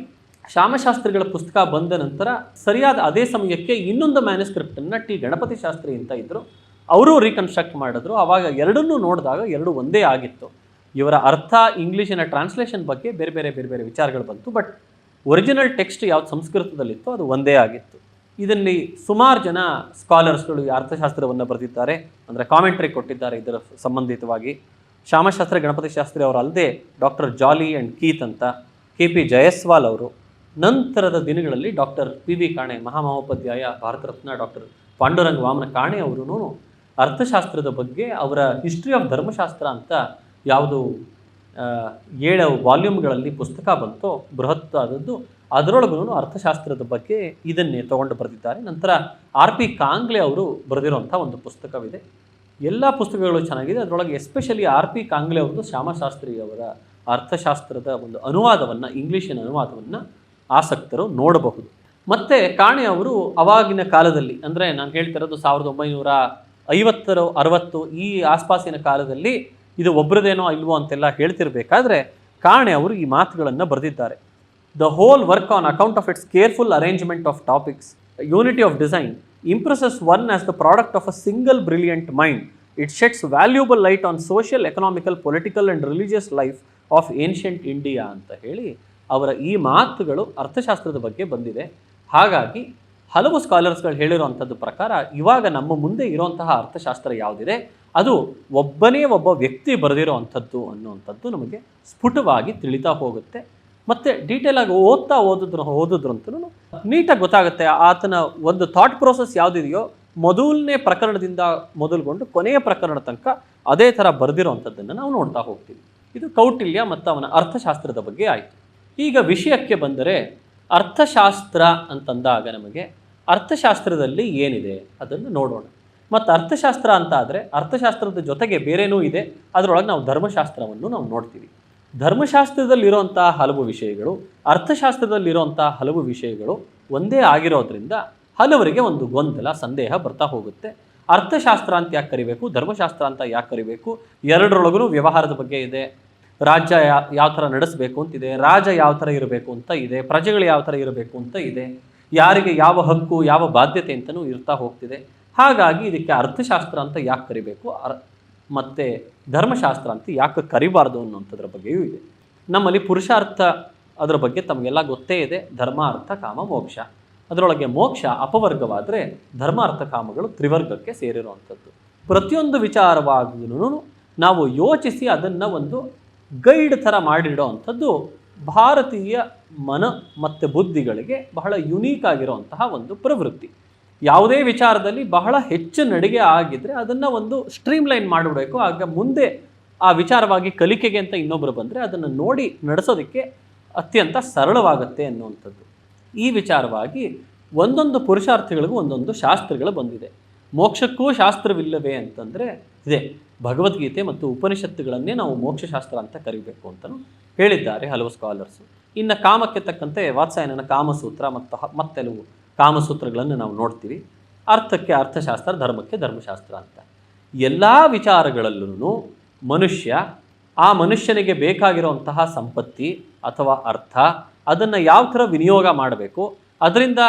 ಶ್ಯಾಮಶಾಸ್ತ್ರಿಗಳ ಪುಸ್ತಕ ಬಂದ ನಂತರ ಸರಿಯಾದ ಅದೇ ಸಮಯಕ್ಕೆ ಇನ್ನೊಂದು ಮ್ಯಾನುಸ್ಕ್ರಿಪ್ಟನ್ನು ಟಿ. ಗಣಪತಿ ಶಾಸ್ತ್ರಿ ಅಂತ ಇದ್ದರು ಅವರು ರೀಕನ್ಸ್ಟ್ರಕ್ಟ್ ಮಾಡಿದ್ರು. ಆವಾಗ ಎರಡನ್ನೂ ನೋಡಿದಾಗ ಎರಡು ಒಂದೇ ಆಗಿತ್ತು. ಇವರ ಅರ್ಥ, ಇಂಗ್ಲೀಷಿನ ಟ್ರಾನ್ಸ್ಲೇಷನ್ ಬಗ್ಗೆ ಬೇರೆ ಬೇರೆ ಬೇರೆ ಬೇರೆ ವಿಚಾರಗಳು ಬಂತು. ಬಟ್ ಒರಿಜಿನಲ್ ಟೆಕ್ಸ್ಟ್ ಯಾವ್ದು ಸಂಸ್ಕೃತದಲ್ಲಿತ್ತು ಅದು ಒಂದೇ ಆಗಿತ್ತು. ಇದರಲ್ಲಿ ಸುಮಾರು ಜನ ಸ್ಕಾಲರ್ಸ್ಗಳು ಈ ಅರ್ಥಶಾಸ್ತ್ರವನ್ನು ಬರೆದಿದ್ದಾರೆ. ಅಂದರೆ ಕಾಮೆಂಟ್ರಿ ಕೊಟ್ಟಿದ್ದಾರೆ ಇದರ ಸಂಬಂಧಿತವಾಗಿ. ಶ್ಯಾಮಶಾಸ್ತ್ರ, ಗಣಪತಿ ಶಾಸ್ತ್ರಿ ಅವರಲ್ಲದೆ ಡಾಕ್ಟರ್ ಜಾಲಿ ಆ್ಯಂಡ್ ಕೀತ್ ಅಂತ ಕೆ ಪಿ ಜಯಸ್ವಾಲ್ ಅವರು. ನಂತರದ ದಿನಗಳಲ್ಲಿ doctor P V Kane, Mahamahopadhyaya Bharat Ratna doctor Pandurang Vaman Kane ಅವರು ಅರ್ಥಶಾಸ್ತ್ರದ ಬಗ್ಗೆ ಅವರ ಹಿಸ್ಟ್ರಿ ಆಫ್ ಧರ್ಮಶಾಸ್ತ್ರ ಅಂತ ಯಾವುದು ಏಳು ವಾಲ್ಯೂಮ್ಗಳಲ್ಲಿ ಪುಸ್ತಕ ಬಂತು ಬೃಹತ್ ಆದದ್ದು ಅದರೊಳಗೂ ಅರ್ಥಶಾಸ್ತ್ರದ ಬಗ್ಗೆ ಇದನ್ನೇ ತಗೊಂಡು ಬರೆದಿದ್ದಾರೆ. ನಂತರ ಆರ್ ಪಿ ಕಾಂಗ್ಲೆ ಅವರು ಬರೆದಿರುವಂಥ ಒಂದು ಪುಸ್ತಕವಿದೆ. ಎಲ್ಲ ಪುಸ್ತಕಗಳು ಚೆನ್ನಾಗಿದೆ. ಅದರೊಳಗೆ ಎಸ್ಪೆಷಲಿ ಆರ್ ಪಿ ಕಾಂಗ್ಲೆ ಅವರು ಶ್ಯಾಮಶಾಸ್ತ್ರಿ ಅವರ ಅರ್ಥಶಾಸ್ತ್ರದ ಒಂದು ಅನುವಾದವನ್ನು, ಇಂಗ್ಲೀಷಿನ ಅನುವಾದವನ್ನು ಆಸಕ್ತರು ನೋಡಬಹುದು. ಮತ್ತು ಕಾಣೆ ಅವರು ಅವಾಗಿನ ಕಾಲದಲ್ಲಿ, ಅಂದರೆ ನಾನು ಹೇಳ್ತಿರೋದು ಸಾವಿರದ ಒಂಬೈನೂರ ಐವತ್ತರ, ಅರವತ್ತು ಈ ಆಸ್ಪಾಸಿನ ಕಾಲದಲ್ಲಿ ಇದು ಒಬ್ಬರದೇನೋ ಇಲ್ವೋ ಅಂತೆಲ್ಲ ಹೇಳ್ತಿರಬೇಕಾದ್ರೆ ಕಾಣೆ ಅವರು ಈ ಮಾತುಗಳನ್ನು ಬರೆದಿದ್ದಾರೆ. The whole work on account of its careful arrangement of topics unity of design impresses one as the product of a single brilliant mind it sheds valuable light on social economical political and religious life of ancient India ಅಂತ ಹೇಳಿ ಅವರ ಈ ಮಾತುಗಳು ಅರ್ಥಶಾಸ್ತ್ರದ ಬಗ್ಗೆ ಬಂದಿದೆ. ಹಾಗಾಗಿ ಹಲವು ಸ್ಕಾಲರ್ಸ್ಗಳು ಹೇಳಿರುವಂಥದ್ದು ಪ್ರಕಾರ ಇವಾಗ ನಮ್ಮ ಮುಂದೆ ಇರುವಂತಹ ಅರ್ಥಶಾಸ್ತ್ರ ಯಾವುದಿದೆ? ಅದು ಒಬ್ಬನೇ ಒಬ್ಬ ವ್ಯಕ್ತಿ ಬರೆದಿರುವಂಥದ್ದು ಅನ್ನುವಂಥದ್ದು ನಮಗೆ ಸ್ಫುಟವಾಗಿ ತಿಳಿತಾ ಹೋಗುತ್ತೆ. ಮತ್ತು ಡೀಟೇಲ್ ಆಗಿ ಓದ್ತಾ ಓದಿದ್ರು ಓದಿದ್ರಂತೂ ನೀಟಾಗಿ ಗೊತ್ತಾಗುತ್ತೆ. ಆತನ ಒಂದು ಥಾಟ್ ಪ್ರೋಸೆಸ್ ಯಾವುದಿದೆಯೋ, ಮೊದಲನೇ ಪ್ರಕರಣದಿಂದ ಮೊದಲುಗೊಂಡು ಕೊನೆಯ ಪ್ರಕರಣ ತನಕ ಅದೇ ಥರ ಬರೆದಿರೋವಂಥದ್ದನ್ನು ನಾವು ನೋಡ್ತಾ ಹೋಗ್ತೀವಿ. ಇದು ಕೌಟಿಲ್ಯ ಮತ್ತು ಅವನ ಅರ್ಥಶಾಸ್ತ್ರದ ಬಗ್ಗೆ ಆಯಿತು. ಈಗ ವಿಷಯಕ್ಕೆ ಬಂದರೆ, ಅರ್ಥಶಾಸ್ತ್ರ ಅಂತಂದಾಗ ನಮಗೆ ಅರ್ಥಶಾಸ್ತ್ರದಲ್ಲಿ ಏನಿದೆ ಅದನ್ನು ನೋಡೋಣ. ಮತ್ತು ಅರ್ಥಶಾಸ್ತ್ರ ಅಂತ ಆದರೆ, ಅರ್ಥಶಾಸ್ತ್ರದ ಜೊತೆಗೆ ಬೇರೆನೂ ಇದೆ. ಅದರೊಳಗೆ ನಾವು ಧರ್ಮಶಾಸ್ತ್ರವನ್ನು ನಾವು ನೋಡ್ತೀವಿ. ಧರ್ಮಶಾಸ್ತ್ರದಲ್ಲಿರುವಂತಹ ಹಲವು ವಿಷಯಗಳು ಅರ್ಥಶಾಸ್ತ್ರದಲ್ಲಿರುವಂಥ ಹಲವು ವಿಷಯಗಳು ಒಂದೇ ಆಗಿರೋದ್ರಿಂದ ಹಲವರಿಗೆ ಒಂದು ಗೊಂದಲ, ಸಂದೇಹ ಬರ್ತಾ ಹೋಗುತ್ತೆ. ಅರ್ಥಶಾಸ್ತ್ರ ಅಂತ ಯಾಕೆ ಕರಿಬೇಕು? ಧರ್ಮಶಾಸ್ತ್ರ ಅಂತ ಯಾಕೆ ಕರಿಬೇಕು? ಎರಡರೊಳಗೂ ವ್ಯವಹಾರದ ಬಗ್ಗೆ ಇದೆ. ರಾಜ್ಯ ಯಾ, ಯಾವ ಥರ ನಡೆಸಬೇಕು ಅಂತಿದೆ ರಾಜ ಯಾವ ಥರ ಇರಬೇಕು ಅಂತ ಇದೆ. ಪ್ರಜೆಗಳು ಯಾವ ಥರ ಇರಬೇಕು ಅಂತ ಇದೆ. ಯಾರಿಗೆ ಯಾವ ಹಕ್ಕು, ಯಾವ ಬಾಧ್ಯತೆ ಅಂತಲೂ ಇರ್ತಾ ಹೋಗ್ತಿದೆ. ಹಾಗಾಗಿ ಇದಕ್ಕೆ ಅರ್ಥಶಾಸ್ತ್ರ ಅಂತ ಯಾಕೆ ಕರಿಬೇಕು? ಮತ್ತು ಧರ್ಮಶಾಸ್ತ್ರ ಅಂತ ಯಾಕೆ ಕರಿಬಾರ್ದು ಅನ್ನುವಂಥದ್ರ ಬಗ್ಗೆಯೂ ಇದೆ. ನಮ್ಮಲ್ಲಿ ಪುರುಷಾರ್ಥ ಅದರ ಬಗ್ಗೆ ತಮಗೆಲ್ಲ ಗೊತ್ತೇ ಇದೆ. ಧರ್ಮ ಅರ್ಥ ಕಾಮ, ಮೋಕ್ಷ. ಅದರೊಳಗೆ ಮೋಕ್ಷ ಅಪವರ್ಗವಾದರೆ ಧರ್ಮ ಅರ್ಥ ಕಾಮಗಳು ತ್ರಿವರ್ಗಕ್ಕೆ ಸೇರಿರುವಂಥದ್ದು. ಪ್ರತಿಯೊಂದು ವಿಚಾರವಾಗೂ ನಾವು ಯೋಚಿಸಿ ಅದನ್ನು ಒಂದು ಗೈಡ್ ಥರ ಮಾಡಿಡೋ ಅಂಥದ್ದು ಭಾರತೀಯ ಮನ ಮತ್ತು ಬುದ್ಧಿಗಳಿಗೆ ಬಹಳ ಯುನೀಕ್ ಆಗಿರುವಂತಹ ಒಂದು ಪ್ರವೃತ್ತಿ. ಯಾವುದೇ ವಿಚಾರದಲ್ಲಿ ಬಹಳ ಹೆಚ್ಚು ನಡಿಗೆ ಆಗಿದ್ರೆ ಅದನ್ನು ಒಂದು ಸ್ಟ್ರೀಮ್ಲೈನ್ ಮಾಡಿಬಿಡಬೇಕು. ಆಗ ಮುಂದೆ ಆ ವಿಚಾರವಾಗಿ ಕಲಿಕೆಗೆ ಅಂತ ಇನ್ನೊಬ್ಬರು ಬಂದರೆ ಅದನ್ನು ನೋಡಿ ನಡೆಸೋದಕ್ಕೆ ಅತ್ಯಂತ ಸರಳವಾಗುತ್ತೆ ಅನ್ನುವಂಥದ್ದು. ಈ ವಿಚಾರವಾಗಿ ಒಂದೊಂದು ಪುರುಷಾರ್ಥಿಗಳಿಗೂ ಒಂದೊಂದು ಶಾಸ್ತ್ರಗಳು ಬಂದಿದೆ. ಮೋಕ್ಷಕ್ಕೂ ಶಾಸ್ತ್ರವಿಲ್ಲವೇ ಅಂತಂದರೆ ಇದೆ. ಭಗವದ್ಗೀತೆ ಮತ್ತು ಉಪನಿಷತ್ತುಗಳನ್ನೇ ನಾವು ಮೋಕ್ಷಶಾಸ್ತ್ರ ಅಂತ ಕರಿಬೇಕು ಅಂತಲೂ ಹೇಳಿದ್ದಾರೆ ಹಲವು ಸ್ಕಾಲರ್ಸು. ಇನ್ನು ಕಾಮಕ್ಕೆ ತಕ್ಕಂತೆ ವಾತ್ಸಾಯನನ ಕಾಮಸೂತ್ರ ಮತ್ತು ಮತ್ತೆಲವು ಕಾಮಸೂತ್ರಗಳನ್ನು ನಾವು ನೋಡ್ತೀವಿ. ಅರ್ಥಕ್ಕೆ ಅರ್ಥಶಾಸ್ತ್ರ, ಧರ್ಮಕ್ಕೆ ಧರ್ಮಶಾಸ್ತ್ರ ಅಂತ. ಎಲ್ಲ ವಿಚಾರಗಳಲ್ಲೂ ಮನುಷ್ಯ ಆ ಮನುಷ್ಯನಿಗೆ ಬೇಕಾಗಿರುವಂತಹ ಸಂಪತ್ತಿ ಅಥವಾ ಅರ್ಥ ಅದನ್ನು ಯಾವ ಥರ ವಿನಿಯೋಗ ಮಾಡಬೇಕು, ಅದರಿಂದ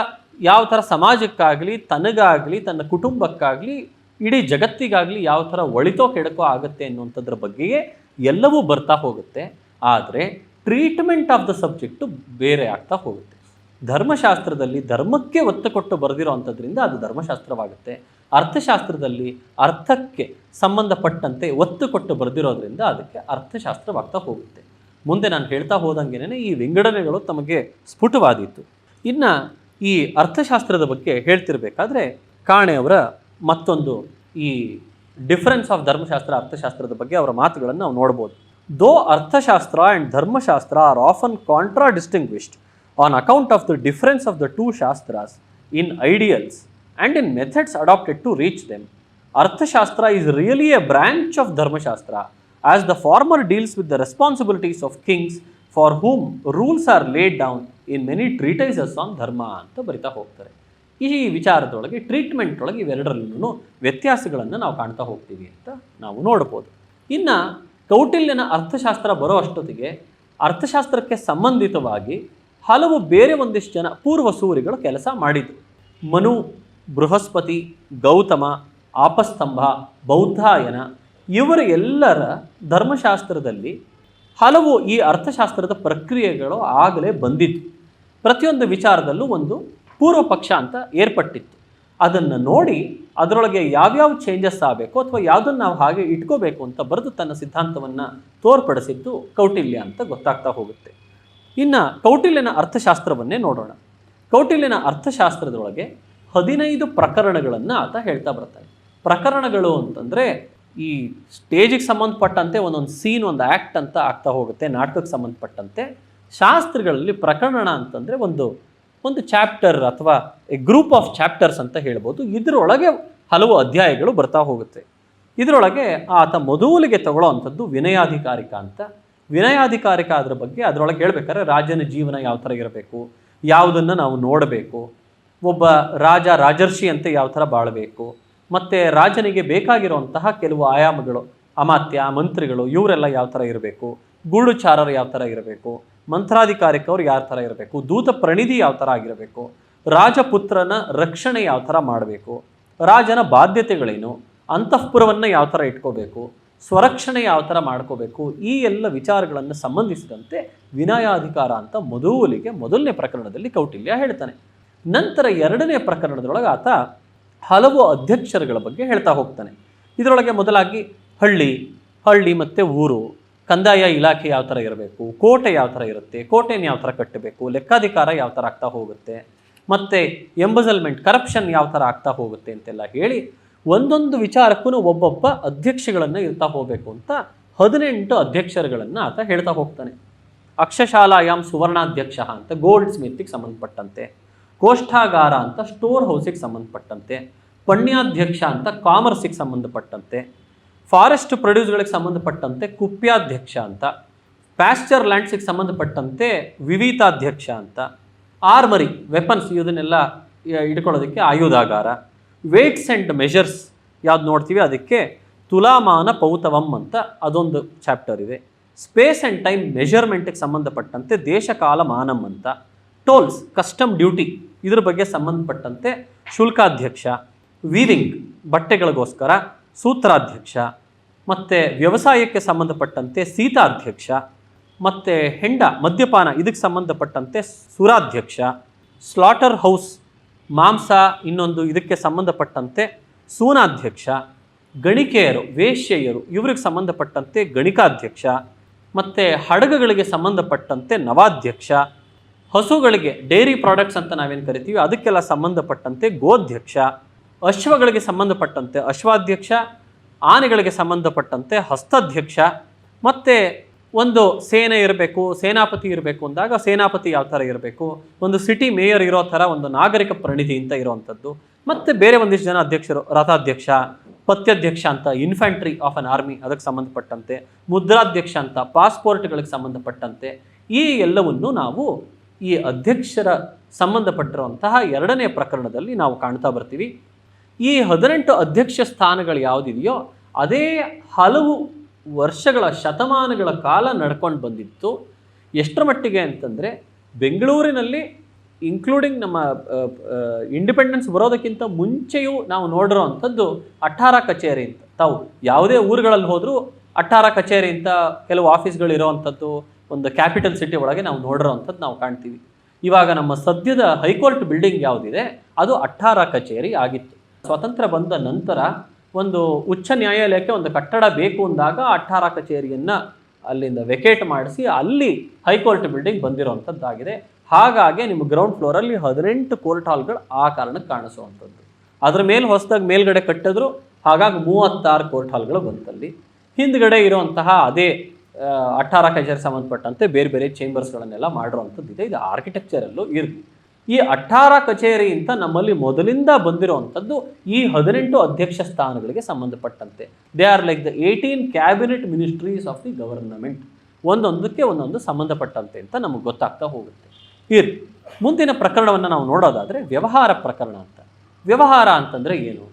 ಯಾವ ಥರ ಸಮಾಜಕ್ಕಾಗಲಿ, ತನಗಾಗಲಿ, ತನ್ನ ಕುಟುಂಬಕ್ಕಾಗಲಿ, ಇಡೀ ಜಗತ್ತಿಗಾಗಲಿ ಯಾವ ಥರ ಒಳಿತೋ ಕೆಡಕೋ ಆಗುತ್ತೆ ಅನ್ನುವಂಥದ್ರ ಬಗ್ಗೆಯೇ ಎಲ್ಲವೂ ಬರ್ತಾ ಹೋಗುತ್ತೆ. ಆದರೆ ಟ್ರೀಟ್ಮೆಂಟ್ ಆಫ್ ದ ಸಬ್ಜೆಕ್ಟು ಬೇರೆ ಆಗ್ತಾ ಹೋಗುತ್ತೆ. ಧರ್ಮಶಾಸ್ತ್ರದಲ್ಲಿ ಧರ್ಮಕ್ಕೆ ಒತ್ತು ಕೊಟ್ಟು ಬರೆದಿರೋ ಅಂಥದ್ರಿಂದ ಅದು ಧರ್ಮಶಾಸ್ತ್ರವಾಗುತ್ತೆ. ಅರ್ಥಶಾಸ್ತ್ರದಲ್ಲಿ ಅರ್ಥಕ್ಕೆ ಸಂಬಂಧಪಟ್ಟಂತೆ ಒತ್ತು ಕೊಟ್ಟು ಬರೆದಿರೋದ್ರಿಂದ ಅದಕ್ಕೆ ಅರ್ಥಶಾಸ್ತ್ರವಾಗ್ತಾ ಹೋಗುತ್ತೆ. ಮುಂದೆ ನಾನು ಹೇಳ್ತಾ ಹೋದಂಗೆನೇ ಈ ವಿಂಗಡಣೆಗಳು ತಮಗೆ ಸ್ಫುಟವಾದೀತು. ಇನ್ನು ಈ ಅರ್ಥಶಾಸ್ತ್ರದ ಬಗ್ಗೆ ಹೇಳ್ತಿರ್ಬೇಕಾದ್ರೆ ಕಾಣೆಯವರ ಮತ್ತೊಂದು ಈ ಡಿಫರೆನ್ಸ್ ಆಫ್ ಧರ್ಮಶಾಸ್ತ್ರ, ಅರ್ಥಶಾಸ್ತ್ರದ ಬಗ್ಗೆ ಅವರ ಮಾತುಗಳನ್ನು ನಾವು ನೋಡ್ಬೋದು. Though Arthashastra and Dharmashastra are often contradistinguished on account of the difference of the two shastras in ideals and in methods adapted to reach them Arthashastra is really a branch of Dharmashastra as the former deals with the responsibilities of kings for whom rules are laid down in many treatises on dharma ಅಂತ ಬರಿತಾ ಹೋಗ್ತಾರೆ. ಈ ವಿಚಾರದೊಳಗೆ treatment ಒಳಗೆ ಇವೆರಡರಲ್ಲೂ ವ್ಯತ್ಯಾಸಗಳನ್ನು ನಾವು ಕಾಣ್ತಾ ಹೋಗ್ತೀವಿ ಅಂತ ನಾವು ನೋಡ್ಬೋದು. ಇನ್ನು ಕೌಟಿಲ್ಯನ ಅರ್ಥಶಾಸ್ತ್ರ ಬರೋ ಅಷ್ಟೊತ್ತಿಗೆ ಅರ್ಥಶಾಸ್ತ್ರಕ್ಕೆ ಸಂಬಂಧಿತವಾಗಿ ಹಲವು ಬೇರೆ ಒಂದಿಷ್ಟು ಜನ ಪೂರ್ವ ಸೂರಿಗಳು ಕೆಲಸ ಮಾಡಿದರು. ಮನು, ಬೃಹಸ್ಪತಿ, ಗೌತಮ, ಆಪಸ್ತಂಭ, ಬೌದ್ಧಾಯನ ಇವರ ಎಲ್ಲರ ಧರ್ಮಶಾಸ್ತ್ರದಲ್ಲಿ ಹಲವು ಈ ಅರ್ಥಶಾಸ್ತ್ರದ ಪ್ರಕ್ರಿಯೆಗಳು ಆಗಲೇ ಬಂದಿತ್ತು. ಪ್ರತಿಯೊಂದು ವಿಚಾರದಲ್ಲೂ ಒಂದು ಪೂರ್ವ ಪಕ್ಷ ಅಂತ ಏರ್ಪಟ್ಟಿತ್ತು. ಅದನ್ನು ನೋಡಿ ಅದರೊಳಗೆ ಯಾವ್ಯಾವ ಚೇಂಜಸ್ ಆಗಬೇಕು ಅಥವಾ ಯಾವುದನ್ನು ನಾವು ಹಾಗೆ ಇಟ್ಕೋಬೇಕು ಅಂತ ಬರೆದು ತನ್ನ ಸಿದ್ಧಾಂತವನ್ನು ತೋರ್ಪಡಿಸಿದ್ದು ಕೌಟಿಲ್ಯ ಅಂತ ಗೊತ್ತಾಗ್ತಾ ಹೋಗುತ್ತೆ. ಇನ್ನು ಕೌಟಿಲ್ಯನ ಅರ್ಥಶಾಸ್ತ್ರವನ್ನೇ ನೋಡೋಣ. ಕೌಟಿಲ್ಯನ ಅರ್ಥಶಾಸ್ತ್ರದೊಳಗೆ ಹದಿನೈದು ಪ್ರಕರಣಗಳನ್ನು ಆತ ಹೇಳ್ತಾ ಬರ್ತಾನೆ. ಪ್ರಕರಣಗಳು ಅಂತಂದರೆ ಈ ಸ್ಟೇಜಿಗೆ ಸಂಬಂಧಪಟ್ಟಂತೆ ಒಂದೊಂದು ಸೀನ್, ಒಂದು ಆ್ಯಕ್ಟ್ ಅಂತ ಆಗ್ತಾ ಹೋಗುತ್ತೆ, ನಾಟಕಕ್ಕೆ ಸಂಬಂಧಪಟ್ಟಂತೆ. ಶಾಸ್ತ್ರಗಳಲ್ಲಿ ಪ್ರಕರಣ ಅಂತಂದರೆ ಒಂದು ಒಂದು ಚಾಪ್ಟರ್ ಅಥವಾ ಎ ಗ್ರೂಪ್ ಆಫ್ ಚಾಪ್ಟರ್ಸ್ ಅಂತ ಹೇಳ್ಬೋದು. ಇದರೊಳಗೆ ಹಲವು ಅಧ್ಯಾಯಗಳು ಬರ್ತಾ ಹೋಗುತ್ತೆ. ಇದರೊಳಗೆ ಆತ ಮೊದಲಿಗೆ ತಗೊಳ್ಳೋ ಅಂಥದ್ದು ವಿನಯಾಧಿಕಾರಿಕ ಅಂತ. ವಿನಯಾಧಿಕಾರಿಕ ಅದರ ಬಗ್ಗೆ ಅದರೊಳಗೆ ಹೇಳ್ಬೇಕಾದ್ರೆ ರಾಜನ ಜೀವನ ಯಾವ ಥರ ಇರಬೇಕು, ಯಾವುದನ್ನು ನಾವು ನೋಡಬೇಕು, ಒಬ್ಬ ರಾಜ ರಾಜರ್ಷಿ ಅಂತ ಯಾವ ಥರ ಬಾಳಬೇಕು, ಮತ್ತು ರಾಜನಿಗೆ ಬೇಕಾಗಿರುವಂತಹ ಕೆಲವು ಆಯಾಮಗಳು, ಅಮಾತ್ಯ, ಮಂತ್ರಿಗಳು, ಇವರೆಲ್ಲ ಯಾವ ಥರ ಇರಬೇಕು ಗೂಡುಚಾರರು ಯಾವ ಥರ ಇರಬೇಕು ಮಂತ್ರಾಧಿಕಾರಿಕವ್ರು ಯಾವ ಥರ ಇರಬೇಕು, ದೂತ ಪ್ರಣಿಧಿ ಯಾವ ಥರ ಆಗಿರಬೇಕು, ರಾಜಪುತ್ರನ ರಕ್ಷಣೆ ಯಾವ ಥರ ಮಾಡಬೇಕು, ರಾಜನ ಬಾಧ್ಯತೆಗಳೇನು, ಅಂತಃಪುರವನ್ನು ಯಾವ ಥರ ಇಟ್ಕೋಬೇಕು ಸ್ವರಕ್ಷಣೆ ಯಾವ ಥರ ಮಾಡ್ಕೋಬೇಕು? ಈ ಎಲ್ಲ ವಿಚಾರಗಳನ್ನು ಸಂಬಂಧಿಸಿದಂತೆ ವಿನಯಾಧಿಕಾರ ಅಂತ ಮಧುವಲಿಗೆ ಮೊದಲನೇ ಪ್ರಕರಣದಲ್ಲಿ ಕೌಟಿಲ್ಯ ಹೇಳ್ತಾನೆ. ನಂತರ ಎರಡನೇ ಪ್ರಕರಣದೊಳಗೆ ಆತ ಹಲವು ಅಧ್ಯಕ್ಷರುಗಳ ಬಗ್ಗೆ ಹೇಳ್ತಾ ಹೋಗ್ತಾನೆ. ಇದರೊಳಗೆ ಮೊದಲಾಗಿ ಹಳ್ಳಿ ಹಳ್ಳಿ ಮತ್ತು ಊರು, ಕಂದಾಯ ಇಲಾಖೆ ಯಾವ ಥರ ಇರಬೇಕು, ಕೋಟೆ ಯಾವ ಥರ ಇರುತ್ತೆ, ಕೋಟೆನ ಯಾವ ಥರ ಕಟ್ಟಬೇಕು, ಲೆಕ್ಕಾಧಿಕಾರ ಯಾವ ಥರ ಆಗ್ತಾ ಹೋಗುತ್ತೆ, ಮತ್ತು ಎಂಬಸಲ್ಮೆಂಟ್ ಕರಪ್ಷನ್ ಯಾವ ಥರ ಆಗ್ತಾ ಹೋಗುತ್ತೆ ಅಂತೆಲ್ಲ ಹೇಳಿ ಒಂದೊಂದು ವಿಚಾರಕ್ಕೂ ಒಬ್ಬೊಬ್ಬ ಅಧ್ಯಕ್ಷಗಳನ್ನು ಇರ್ತಾ ಹೋಗಬೇಕು ಅಂತ ಹದಿನೆಂಟು ಅಧ್ಯಕ್ಷರುಗಳನ್ನು ಆತ ಹೇಳ್ತಾ ಹೋಗ್ತಾನೆ. ಅಕ್ಷಶಾಲಾಯಾಮ್ ಸುವರ್ಣಾಧ್ಯಕ್ಷ ಅಂತ ಗೋಲ್ಡ್ ಸ್ಮಿತ್ಗೆ ಸಂಬಂಧಪಟ್ಟಂತೆ, ಕೋಷ್ಠಾಗಾರ ಅಂತ ಸ್ಟೋರ್ ಹೌಸಿಗೆ ಸಂಬಂಧಪಟ್ಟಂತೆ, ಪಣ್ಯಾಧ್ಯಕ್ಷ ಅಂತ ಕಾಮರ್ಸಿಗೆ ಸಂಬಂಧಪಟ್ಟಂತೆ, ಫಾರೆಸ್ಟ್ ಪ್ರೊಡ್ಯೂಸ್ಗಳಿಗೆ ಸಂಬಂಧಪಟ್ಟಂತೆ ಕುಪ್ಯಾಧ್ಯಕ್ಷ ಅಂತ ಪ್ಯಾಶ್ಚರ್ ಲ್ಯಾಂಡ್ಸಿಗೆ ಸಂಬಂಧಪಟ್ಟಂತೆ ವಿವಿತಾಧ್ಯಕ್ಷ ಅಂತ, ಆರ್ಮರಿ ವೆಪನ್ಸ್ ಇದನ್ನೆಲ್ಲ ಇಟ್ಕೊಳ್ಳೋದಕ್ಕೆ ಆಯುಧಾಗಾರ. ವೇಟ್ಸ್ ಆ್ಯಂಡ್ ಮೆಷರ್ಸ್ ಯಾವ್ದು ನೋಡ್ತೀವಿ? ಅದಕ್ಕೆ ತುಲಾಮಾನ ಪೌತವಂ ಅಂತ ಅದೊಂದು ಚಾಪ್ಟರ್ ಇದೆ. ಸ್ಪೇಸ್ ಆ್ಯಂಡ್ ಟೈಮ್ ಮೆಷರ್ಮೆಂಟಿಗೆ ಸಂಬಂಧಪಟ್ಟಂತೆ ದೇಶಕಾಲ ಮಾನಂ ಅಂತ. ಟೋಲ್ಸ್ ಕಸ್ಟಮ್ ಡ್ಯೂಟಿ ಇದ್ರ ಬಗ್ಗೆ ಸಂಬಂಧಪಟ್ಟಂತೆ ಶುಲ್ಕಾಧ್ಯಕ್ಷ ವೀವಿಂಗ್ ಬಟ್ಟೆಗಳಿಗೋಸ್ಕರ ಸೂತ್ರಾಧ್ಯಕ್ಷ, ಮತ್ತು ವ್ಯವಸಾಯಕ್ಕೆ ಸಂಬಂಧಪಟ್ಟಂತೆ ಸೀತಾಧ್ಯಕ್ಷ, ಮತ್ತು ಹೆಂಡ ಮದ್ಯಪಾನ ಇದಕ್ಕೆ ಸಂಬಂಧಪಟ್ಟಂತೆ ಸುರಾಧ್ಯಕ್ಷ ಸ್ಲಾಟರ್ ಹೌಸ್ ಮಾಂಸ ಇನ್ನೊಂದು ಇದಕ್ಕೆ ಸಂಬಂಧಪಟ್ಟಂತೆ ಸೂನಾಧ್ಯಕ್ಷ, ಗಣಿಕೆಯರು, ವೇಶ್ಯೆಯರು ಇವ್ರಿಗೆ ಸಂಬಂಧಪಟ್ಟಂತೆ ಗಣಿಕಾಧ್ಯಕ್ಷ, ಮತ್ತು ಹಡಗುಗಳಿಗೆ ಸಂಬಂಧಪಟ್ಟಂತೆ ನವಾಧ್ಯಕ್ಷ, ಹಸುಗಳಿಗೆ ಡೈರಿ ಪ್ರಾಡಕ್ಟ್ಸ್ ಅಂತ ನಾವೇನು ಕರಿತೀವಿ ಅದಕ್ಕೆಲ್ಲ ಸಂಬಂಧಪಟ್ಟಂತೆ ಗೋಧ್ಯಕ್ಷ, ಅಶ್ವಗಳಿಗೆ ಸಂಬಂಧಪಟ್ಟಂತೆ ಅಶ್ವಾಧ್ಯಕ್ಷ, ಆನೆಗಳಿಗೆ ಸಂಬಂಧಪಟ್ಟಂತೆ ಹಸ್ತಾಧ್ಯಕ್ಷ, ಮತ್ತು ಒಂದು ಸೇನೆ ಇರಬೇಕು, ಸೇನಾಪತಿ ಇರಬೇಕು ಅಂದಾಗ ಸೇನಾಪತಿ ಯಾವ ಥರ ಇರಬೇಕು? ಒಂದು ಸಿಟಿ ಮೇಯರ್ ಇರೋ ಥರ ಒಂದು ನಾಗರಿಕ ಪ್ರಣಿತಿ ಅಂತ ಇರುವಂಥದ್ದು. ಮತ್ತು ಬೇರೆ ಒಂದಿಷ್ಟು ಜನ ಅಧ್ಯಕ್ಷರು, ರಥಾಧ್ಯಕ್ಷ, ಪತ್ಯಾಧ್ಯಕ್ಷ ಅಂತ ಇನ್ಫ್ಯಾಂಟ್ರಿ ಆಫ್ ಅನ್ ಆರ್ಮಿ ಅದಕ್ಕೆ ಸಂಬಂಧಪಟ್ಟಂತೆ, ಮುದ್ರಾಧ್ಯಕ್ಷ ಅಂತ ಪಾಸ್ಪೋರ್ಟ್ಗಳಿಗೆ ಸಂಬಂಧಪಟ್ಟಂತೆ, ಈ ಎಲ್ಲವನ್ನು ನಾವು ಈ ಅಧ್ಯಕ್ಷರ ಸಂಬಂಧಪಟ್ಟಿರುವಂತಹ ಎರಡನೇ ಪ್ರಕರಣದಲ್ಲಿ ನಾವು ಕಾಣ್ತಾ ಬರ್ತೀವಿ. ಈ ಹದಿನೆಂಟು ಅಧ್ಯಕ್ಷ ಸ್ಥಾನಗಳು ಯಾವುದಿದೆಯೋ, ಅದೇ ಹಲವು ವರ್ಷಗಳ ಶತಮಾನಗಳ ಕಾಲ ನಡ್ಕೊಂಡು ಬಂದಿತ್ತು. ಎಷ್ಟರ ಮಟ್ಟಿಗೆ ಅಂತಂದರೆ ಬೆಂಗಳೂರಿನಲ್ಲಿ ಇನ್ಕ್ಲೂಡಿಂಗ್ ನಮ್ಮ ಇಂಡಿಪೆಂಡೆನ್ಸ್ ಬರೋದಕ್ಕಿಂತ ಮುಂಚೆಯೂ ನಾವು ನೋಡಿರೋ ಅಂಥದ್ದು ಅಠಾರ ಕಚೇರಿ ಅಂತ. ತಾವು ಯಾವುದೇ ಊರುಗಳಲ್ಲಿ ಹೋದರೂ ಅಠಾರ ಕಚೇರಿ ಅಂತ ಕೆಲವು ಆಫೀಸ್ಗಳು ಇರೋವಂಥದ್ದು ಒಂದು ಕ್ಯಾಪಿಟಲ್ ಸಿಟಿ ಒಳಗೆ ನಾವು ನೋಡಿರೋ ಅಂಥದ್ದು ನಾವು ಕಾಣ್ತೀವಿ. ಇವಾಗ ನಮ್ಮ ಸದ್ಯದ ಹೈಕೋರ್ಟ್ ಬಿಲ್ಡಿಂಗ್ ಯಾವುದಿದೆ, ಅದು ಅಠಾರ ಕಚೇರಿ ಆಗಿತ್ತು. ಸ್ವಾತಂತ್ರ್ಯ ಬಂದ ನಂತರ ಒಂದು ಉಚ್ಚ ನ್ಯಾಯಾಲಯಕ್ಕೆ ಒಂದು ಕಟ್ಟಡ ಬೇಕು ಅಂದಾಗ ಅಠಾರ ಕಚೇರಿಯನ್ನು ಅಲ್ಲಿಂದ ವೆಕೇಟ್ ಮಾಡಿಸಿ ಅಲ್ಲಿ ಹೈಕೋರ್ಟ್ ಬಿಲ್ಡಿಂಗ್ ಬಂದಿರೋವಂಥದ್ದಾಗಿದೆ ಹಾಗಾಗಿ ನಿಮ್ಮ ಗ್ರೌಂಡ್ ಫ್ಲೋರಲ್ಲಿ ಹದಿನೆಂಟು ಕೋರ್ಟ್ ಹಾಲ್ಗಳು ಆ ಕಾರಣಕ್ಕೆ ಕಾಣಿಸುವಂಥದ್ದು. ಅದರ ಮೇಲೆ ಹೊಸದಾಗಿ ಮೇಲ್ಗಡೆ ಕಟ್ಟಿದ್ರು, ಹಾಗಾಗಿ ಮೂವತ್ತಾರು ಕೋರ್ಟ್ ಹಾಲ್ಗಳು ಬಂತಲ್ಲಿ. ಹಿಂದ್ಗಡೆ ಇರುವಂತಹ ಅದೇ ಅಠಾರ ಕಚೇರಿ ಸಂಬಂಧಪಟ್ಟಂತೆ ಬೇರೆ ಬೇರೆ ಚೇಂಬರ್ಸ್ಗಳನ್ನೆಲ್ಲ ಮಾಡಿರುವಂಥದ್ದು ಇದೆ ಇದು ಆರ್ಕಿಟೆಕ್ಚರಲ್ಲೂ ಇರಲಿ. ಈ ಅಠಾರ ಕಚೇರಿ ಅಂತ ನಮ್ಮಲ್ಲಿ ಮೊದಲಿಂದ ಬಂದಿರುವಂಥದ್ದು ಈ ಹದಿನೆಂಟು ಅಧ್ಯಕ್ಷ ಸ್ಥಾನಗಳಿಗೆ ಸಂಬಂಧಪಟ್ಟಂತೆ. They are like the eighteen cabinet ministries of the government ಒಂದೊಂದಕ್ಕೆ ಒಂದೊಂದು ಸಂಬಂಧಪಟ್ಟಂತೆ ಅಂತ ನಮಗೆ ಗೊತ್ತಾಗ್ತಾ ಹೋಗುತ್ತೆ. ಇರ್, ಮುಂದಿನ ಪ್ರಕರಣವನ್ನು ನಾವು ನೋಡೋದಾದರೆ ವ್ಯವಹಾರ ಪ್ರಕರಣ ಅಂತ. ವ್ಯವಹಾರ ಅಂತಂದರೆ ಏನು?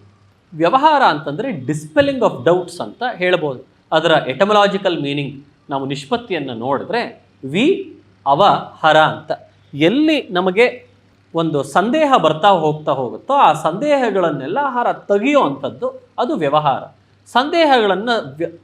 ವ್ಯವಹಾರ ಅಂತಂದರೆ ಡಿಸ್ಪೆಲ್ಲಿಂಗ್ ಆಫ್ ಡೌಟ್ಸ್ ಅಂತ ಹೇಳ್ಬೋದು. ಅದರ ಎಟಮಲಾಜಿಕಲ್ ಮೀನಿಂಗ್ ನಾವು ನಿಷ್ಪತ್ತಿಯನ್ನು ನೋಡಿದ್ರೆ ವಿ, ಅವ, ಹರ ಅಂತ. ಎಲ್ಲಿ ನಮಗೆ ಒಂದು ಸಂದೇಹ ಬರ್ತಾ ಹೋಗ್ತಾ ಹೋಗುತ್ತೋ ಆ ಸಂದೇಹಗಳನ್ನೆಲ್ಲ ಆಹಾರ ತೆಗೆಯೋ ಅಂಥದ್ದು ಅದು ವ್ಯವಹಾರ. ಸಂದೇಹಗಳನ್ನು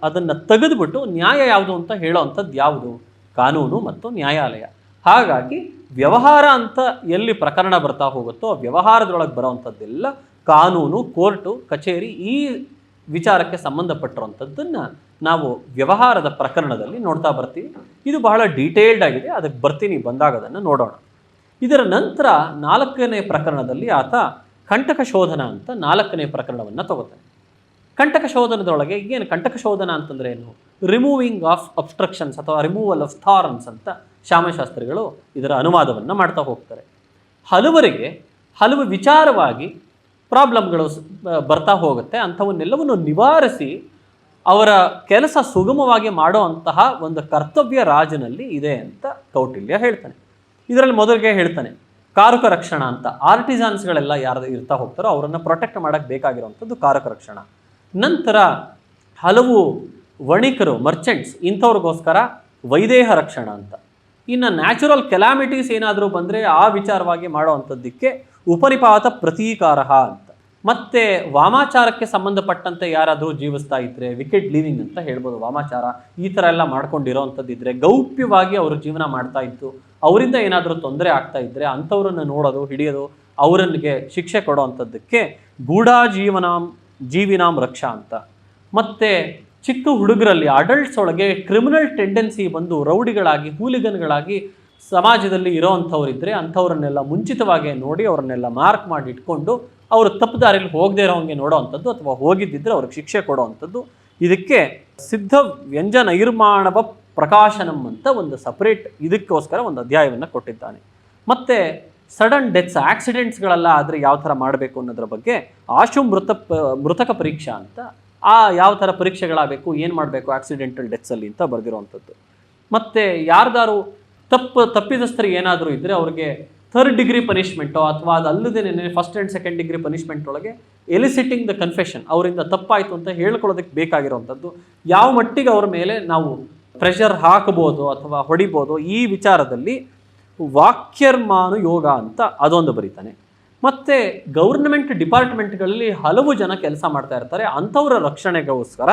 ಅದನ್ನು ತೆಗೆದುಬಿಟ್ಟು ನ್ಯಾಯ ಯಾವುದು ಅಂತ ಹೇಳೋ ಅಂಥದ್ದು ಯಾವುದು? ಕಾನೂನು ಮತ್ತು ನ್ಯಾಯಾಲಯ. ಹಾಗಾಗಿ ವ್ಯವಹಾರ ಅಂತ ಎಲ್ಲಿ ಪ್ರಕರಣ ಬರ್ತಾ ಹೋಗುತ್ತೋ, ವ್ಯವಹಾರದೊಳಗೆ ಬರೋವಂಥದ್ದೆಲ್ಲ ಕಾನೂನು, ಕೋರ್ಟು, ಕಚೇರಿ ಈ ವಿಚಾರಕ್ಕೆ ಸಂಬಂಧಪಟ್ಟಿರುವಂಥದ್ದನ್ನು ನಾವು ವ್ಯವಹಾರದ ಪ್ರಕರಣದಲ್ಲಿ ನೋಡ್ತಾ ಬರ್ತೀವಿ. ಇದು ಬಹಳ ಡೀಟೇಲ್ಡ್ ಆಗಿದೆ, ಅದಕ್ಕೆ ಬರ್ತೀನಿ, ಬಂದಾಗ ಅದನ್ನು ನೋಡೋಣ. ಇದರ ನಂತರ ನಾಲ್ಕನೇ ಪ್ರಕರಣದಲ್ಲಿ ಆತ ಕಂಟಕ ಶೋಧನ ಅಂತ ನಾಲ್ಕನೇ ಪ್ರಕರಣವನ್ನು ತಗೋತಾನೆ. ಕಂಟಕ ಶೋಧನದೊಳಗೆ ಏನು ಕಂಟಕ ಶೋಧನ ಅಂತಂದರೆ ಏನು? ರಿಮೂವಿಂಗ್ ಆಫ್ ಅಬ್ಸ್ಟ್ರಕ್ಷನ್ಸ್ ಅಥವಾ ರಿಮೂವಲ್ ಆಫ್ ಥಾರನ್ಸ್ ಅಂತ ಶ್ಯಾಮಶಾಸ್ತ್ರಿಗಳು ಇದರ ಅನುವಾದವನ್ನು ಮಾಡ್ತಾ ಹೋಗ್ತಾರೆ. ಹಲವರಿಗೆ ಹಲವು ವಿಚಾರವಾಗಿ ಪ್ರಾಬ್ಲಮ್ಗಳು ಬರ್ತಾ ಹೋಗುತ್ತೆ. ಅಂಥವನ್ನೆಲ್ಲವನ್ನು ನಿವಾರಿಸಿ ಅವರ ಕೆಲಸ ಸುಗಮವಾಗಿ ಮಾಡುವಂತಹ ಒಂದು ಕರ್ತವ್ಯ ರಾಜನಲ್ಲಿ ಇದೆ ಅಂತ ಕೌಟಿಲ್ಯ ಹೇಳ್ತಾನೆ. ಇದರಲ್ಲಿ ಮೊದಲಿಗೆ ಹೇಳ್ತಾನೆ, ಕಾರಕ ರಕ್ಷಣಾ ಅಂತ. ಆರ್ಟಿಸಾನ್ಸ್ಗಳೆಲ್ಲ ಯಾರು ಇರ್ತಾ ಹೋಗ್ತಾರೋ ಅವರನ್ನು ಪ್ರೊಟೆಕ್ಟ್ ಮಾಡೋಕ್ಕೆ ಬೇಕಾಗಿರುವಂಥದ್ದು ಕಾರಕ ರಕ್ಷಣಾ. ನಂತರ ಹಲವು ವಣಿಕರು ಮರ್ಚೆಂಟ್ಸ್ ಇಂಥವ್ರಿಗೋಸ್ಕರ ವೈದೇಹ ರಕ್ಷಣಾ ಅಂತ. ಇನ್ನು ನ್ಯಾಚುರಲ್ ಕೆಲಾಮಿಟೀಸ್ ಏನಾದರೂ ಬಂದರೆ ಆ ವಿಚಾರವಾಗಿ ಮಾಡುವಂಥದ್ದಕ್ಕೆ ಉಪರಿಪಾತ ಪ್ರತೀಕಾರ ಅಂತ. ಮತ್ತೆ ವಾಮಾಚಾರಕ್ಕೆ ಸಂಬಂಧಪಟ್ಟಂತೆ ಯಾರಾದರೂ ಜೀವಿಸ್ತಾ ಇದ್ದರೆ ವಿಕೆಟ್ ಲಿವಿಂಗ್ ಅಂತ ಹೇಳ್ಬೋದು ವಾಮಾಚಾರ, ಈ ಥರ ಎಲ್ಲ ಮಾಡ್ಕೊಂಡಿರೋವಂಥದ್ದಿದ್ರೆ ಗೌಪ್ಯವಾಗಿ ಅವರು ಜೀವನ ಮಾಡ್ತಾ ಇತ್ತು ಅವರಿಂದ ಏನಾದರೂ ತೊಂದರೆ ಆಗ್ತಾ ಇದ್ದರೆ ಅಂಥವ್ರನ್ನ ನೋಡೋದು, ಹಿಡಿಯೋದು ಅವರನ್ನಿಗೆ ಶಿಕ್ಷೆ ಕೊಡೋವಂಥದ್ದಕ್ಕೆ ಗೂಢಾ ಜೀವನಾಂ, ಜೀವಿನಾಂ ರಕ್ಷಾ ಅಂತ. ಮತ್ತು ಚಿಕ್ಕ ಹುಡುಗರಲ್ಲಿ ಅಡಲ್ಟ್ಸ್ ಒಳಗೆ ಕ್ರಿಮಿನಲ್ ಟೆಂಡೆನ್ಸಿ ಬಂದು ರೌಡಿಗಳಾಗಿ, ಹೂಲಿಗನ್ಗಳಾಗಿ ಸಮಾಜದಲ್ಲಿ ಇರೋವಂಥವ್ರಿದ್ರೆ ಅಂಥವ್ರನ್ನೆಲ್ಲ ಮುಂಚಿತವಾಗಿ ನೋಡಿ ಅವರನ್ನೆಲ್ಲ ಮಾರ್ಕ್ ಮಾಡಿ ಇಟ್ಕೊಂಡು ಅವರು ತಪ್ಪು ದಾರಿಯಲ್ಲಿ ಹೋಗದೇ ಇರೋಂಗೆ ನೋಡೋವಂಥದ್ದು ಅಥವಾ ಹೋಗಿದ್ದಿದ್ರೆ ಅವ್ರಿಗೆ ಶಿಕ್ಷೆ ಕೊಡೋವಂಥದ್ದು ಇದಕ್ಕೆ ಸಿದ್ಧ ವ್ಯಂಜನ ನಿರ್ಮಾಣವ ಪ್ರಕಾಶನಂ ಅಂತ ಒಂದು ಸಪ್ರೇಟ್ ಇದಕ್ಕೋಸ್ಕರ ಒಂದು ಅಧ್ಯಾಯವನ್ನು ಕೊಟ್ಟಿದ್ದಾನೆ. ಮತ್ತು ಸಡನ್ ಡೆತ್ಸ್ ಆಕ್ಸಿಡೆಂಟ್ಸ್ಗಳೆಲ್ಲ ಆದರೆ ಯಾವ ಥರ ಮಾಡಬೇಕು ಅನ್ನೋದ್ರ ಬಗ್ಗೆ ಆಶು ಮೃತ ಮೃತಕ ಪರೀಕ್ಷಾ ಅಂತ ಆ ಯಾವ ಥರ ಪರೀಕ್ಷೆಗಳಾಗಬೇಕು, ಏನು ಮಾಡಬೇಕು ಆಕ್ಸಿಡೆಂಟಲ್ ಡೆತ್ಸಲ್ಲಿ ಅಂತ ಬರೆದಿರುವಂಥದ್ದು ಮತ್ತು ಯಾರ್ದಾರು ತಪ್ಪು ತಪ್ಪಿದಸ್ಥರು ಏನಾದರೂ ಇದ್ದರೆ ಅವ್ರಿಗೆ ಥರ್ಡ್ ಡಿಗ್ರಿ ಪನಿಷ್ಮೆಂಟು ಅಥವಾ ಅದು ಅಲ್ಲದೆ first and second degree punishment ಒಳಗೆ ಎಲಿಸಿಟಿಂಗ್ ದ ಕನ್ಫೆಷನ್ ಅವರಿಂದ ತಪ್ಪಾಯಿತು ಅಂತ ಹೇಳ್ಕೊಳ್ಳೋದಕ್ಕೆ ಬೇಕಾಗಿರುವಂಥದ್ದು. ಯಾವ ಮಟ್ಟಿಗೆ ಅವ್ರ ಮೇಲೆ ನಾವು ಪ್ರೆಷರ್ ಹಾಕಬಹುದು ಅಥವಾ ಹೊಡಿಬೋದು ಈ ವಿಚಾರದಲ್ಲಿ ವಾಕ್ಯರ್ಮಾನು ಯೋಗ ಅಂತ ಅದೊಂದು ಬರೀತಾನೆ. ಮತ್ತು ಗೌರ್ನಮೆಂಟ್ ಡಿಪಾರ್ಟ್ಮೆಂಟ್ಗಳಲ್ಲಿ ಹಲವು ಜನ ಕೆಲಸ ಮಾಡ್ತಾ ಇರ್ತಾರೆ, ಅಂಥವರ ರಕ್ಷಣೆಗೋಸ್ಕರ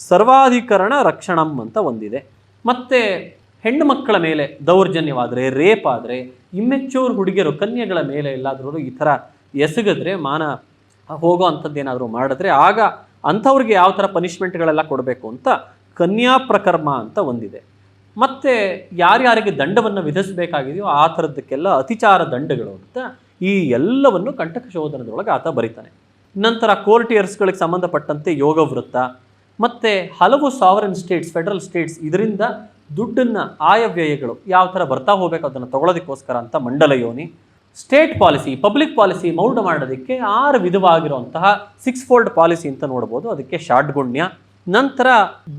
ಸರ್ವಾಧಿಕರಣ ರಕ್ಷಣಂ ಅಂತ ಒಂದಿದೆ. ಮತ್ತು ಹೆಣ್ಣು ಮಕ್ಕಳ ಮೇಲೆ ದೌರ್ಜನ್ಯವಾದರೆ ರೇಪ್ ಆದರೆ ಇಮ್ಮೆಚ್ಯೂರ್ ಹುಡುಗಿಯರು, ಕನ್ಯೆಗಳ ಮೇಲೆ ಎಲ್ಲಾದರೂ ಈ ಥರ ಎಸಗಿದ್ರೆ, ಮಾನ ಹೋಗೋ ಅಂಥದ್ದು ಏನಾದರೂ ಮಾಡಿದ್ರೆ, ಆಗ ಅಂಥವ್ರಿಗೆ ಯಾವ ಥರ ಪನಿಷ್ಮೆಂಟ್ಗಳೆಲ್ಲ ಕೊಡಬೇಕು ಅಂತ ಕನ್ಯಾ ಪ್ರಕರ್ಮ ಅಂತ ಒಂದಿದೆ. ಮತ್ತು ಯಾರ್ಯಾರಿಗೆ ದಂಡವನ್ನು ವಿಧಿಸಬೇಕಾಗಿದೆಯೋ ಆ ಥರದ್ದಕ್ಕೆಲ್ಲ ಅತಿಚಾರ ದಂಡಗಳು ಅಂತ ಈ ಎಲ್ಲವನ್ನು ಕಂಟಕ ಶೋಧನದೊಳಗೆ ಆತ ಬರೀತಾನೆ. ನಂತರ ಕೋರ್ಟಿಯರ್ಸ್ಗಳಿಗೆ ಸಂಬಂಧಪಟ್ಟಂತೆ ಯೋಗ ವೃತ್ತ ಮತ್ತು ಹಲವು ಸಾವರನ್ ಸ್ಟೇಟ್ಸ್ ಫೆಡರಲ್ ಸ್ಟೇಟ್ಸ್ ಇದರಿಂದ ದುಡ್ಡನ್ನು ಆಯವ್ಯಯಗಳು ಯಾವ ಥರ ಬರ್ತಾ ಹೋಗಬೇಕು ಅದನ್ನು ತಗೊಳ್ಳೋದಕ್ಕೋಸ್ಕರ ಅಂತ ಮಂಡಲ ಯೋನಿ state policy public policy mould ಮಾಡೋದಕ್ಕೆ ಆರು ವಿಧವಾಗಿರುವಂತಹ ಸಿಕ್ಸ್ ಫೋಲ್ಡ್ ಪಾಲಿಸಿ ಅಂತ ನೋಡ್ಬೋದು. ಅದಕ್ಕೆ ಷಾಡ್ಗುಣ್ಯ ನಂತರ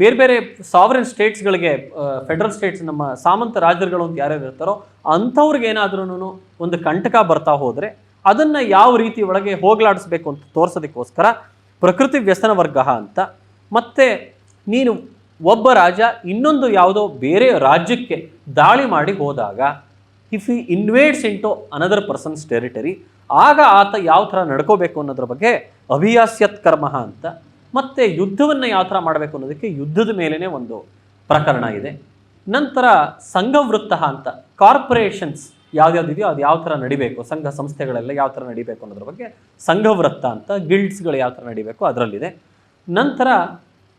ಬೇರೆ ಬೇರೆ ಸಾವರನ್ ಸ್ಟೇಟ್ಸ್ಗಳಿಗೆ ಫೆಡರಲ್ ಸ್ಟೇಟ್ಸ್ ನಮ್ಮ ಸಾಮಂತ ರಾಜ್ಯಗಳು ಅಂತ ಯಾರ್ಯಾರು ಇರ್ತಾರೋ ಅಂಥವ್ರಿಗೆ ಏನಾದ್ರೂ ಒಂದು ಕಂಟಕ ಬರ್ತಾ ಹೋದರೆ ಅದನ್ನು ಯಾವ ರೀತಿ ಒಳಗೆ ಹೋಗಲಾಡಿಸ್ಬೇಕು ಅಂತ ತೋರಿಸೋದಕ್ಕೋಸ್ಕರ ಪ್ರಕೃತಿ ವ್ಯಸನ ವರ್ಗ ಅಂತ. ಮತ್ತು ನೀನು ಒಬ್ಬ ರಾಜ ಇನ್ನೊಂದು ಯಾವುದೋ ಬೇರೆ ರಾಜ್ಯಕ್ಕೆ ದಾಳಿ ಮಾಡಿ ಹೋದಾಗ if he invades into another person's territory ಆಗ ಆತ ಯಾವ ಥರ ನಡ್ಕೋಬೇಕು ಅನ್ನೋದ್ರ ಬಗ್ಗೆ ಅಭಿಯಾಸ್ಯತ್ ಕರ್ಮ ಅಂತ, ಮತ್ತು ಯುದ್ಧವನ್ನು ಯಾವ ಥರ ಮಾಡಬೇಕು ಅನ್ನೋದಕ್ಕೆ ಯುದ್ಧದ ಮೇಲೇ ಒಂದು ಪ್ರಕರಣ ಇದೆ. ನಂತರ ಸಂಘವೃತ್ತ ಅಂತ ಕಾರ್ಪೊರೇಷನ್ಸ್ ಇದೆಯೋ ಅದು ಯಾವ ಥರ ನಡಿಬೇಕು, ಸಂಘ ಸಂಸ್ಥೆಗಳೆಲ್ಲ ಯಾವ ಥರ ನಡಿಬೇಕು ಅನ್ನೋದ್ರ ಬಗ್ಗೆ ಸಂಘವೃತ್ತ ಅಂತ ಗಿಲ್ಡ್ಸ್ಗಳು ಯಾವ ಥರ ನಡಿಬೇಕು ಅದರಲ್ಲಿದೆ. ನಂತರ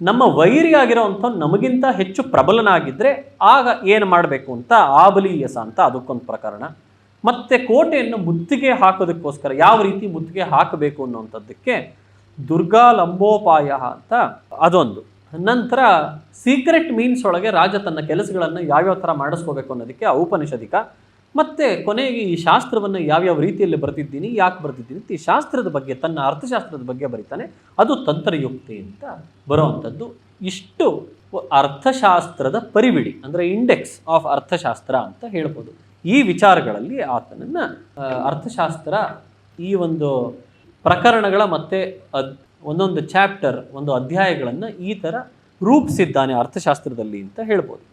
ನಮ್ಮ ವೈರಿ ಆಗಿರೋವಂಥ ನಮಗಿಂತ ಹೆಚ್ಚು ಪ್ರಬಲನಾಗಿದ್ದರೆ ಆಗ ಏನು ಮಾಡಬೇಕು ಅಂತ ಆಬಲೀಯಸ ಅಂತ ಅದಕ್ಕೊಂದು ಪ್ರಕರಣ. ಮತ್ತೆ ಕೋಟೆಯನ್ನು ಮುತ್ತಿಗೆ ಹಾಕೋದಕ್ಕೋಸ್ಕರ ಯಾವ ರೀತಿ ಮುತ್ತಿಗೆ ಹಾಕಬೇಕು ಅನ್ನುವಂಥದ್ದಕ್ಕೆ ದುರ್ಗಾ ಲಂಬೋಪಾಯ ಅಂತ ಅದೊಂದು. ನಂತರ ಸೀಕ್ರೆಟ್ ಮೀನ್ಸ್ ಒಳಗೆ ರಾಜ ತನ್ನ ಕೆಲಸಗಳನ್ನು ಯಾವ್ಯಾವ ಥರ ಮಾಡಿಸ್ಕೋಬೇಕು ಅನ್ನೋದಕ್ಕೆ ಔಪನಿಷದಿಕ ಮತ್ತೆ ಕೊನೆಗೆ ಈ ಶಾಸ್ತ್ರವನ್ನು ಯಾವ್ಯಾವ ರೀತಿಯಲ್ಲಿ ಬರೆದಿದ್ದೀನಿ, ಯಾಕೆ ಬರೆದಿದ್ದೀನಿ ಈ ಶಾಸ್ತ್ರದ ಬಗ್ಗೆ, ತನ್ನ ಅರ್ಥಶಾಸ್ತ್ರದ ಬಗ್ಗೆ ಬರೀತಾನೆ, ಅದು ತಂತ್ರಯುಕ್ತಿ ಅಂತ ಬರುವಂಥದ್ದು. ಇಷ್ಟು ಅರ್ಥಶಾಸ್ತ್ರದ ಪರಿವಿಡಿ, ಅಂದರೆ ಇಂಡೆಕ್ಸ್ ಆಫ್ ಅರ್ಥಶಾಸ್ತ್ರ ಅಂತ ಹೇಳ್ಬೋದು. ಈ ವಿಚಾರಗಳಲ್ಲಿ ಆತನನ್ನು ಅರ್ಥಶಾಸ್ತ್ರ ಈ ಒಂದು ಪ್ರಕರಣಗಳ ಮತ್ತು ಅದ್, ಒಂದೊಂದು ಚಾಪ್ಟರ್ ಒಂದು ಅಧ್ಯಾಯಗಳನ್ನು ಈ ಥರ ರೂಪಿಸಿದ್ದಾನೆ ಅರ್ಥಶಾಸ್ತ್ರದಲ್ಲಿ ಅಂತ ಹೇಳ್ಬೋದು.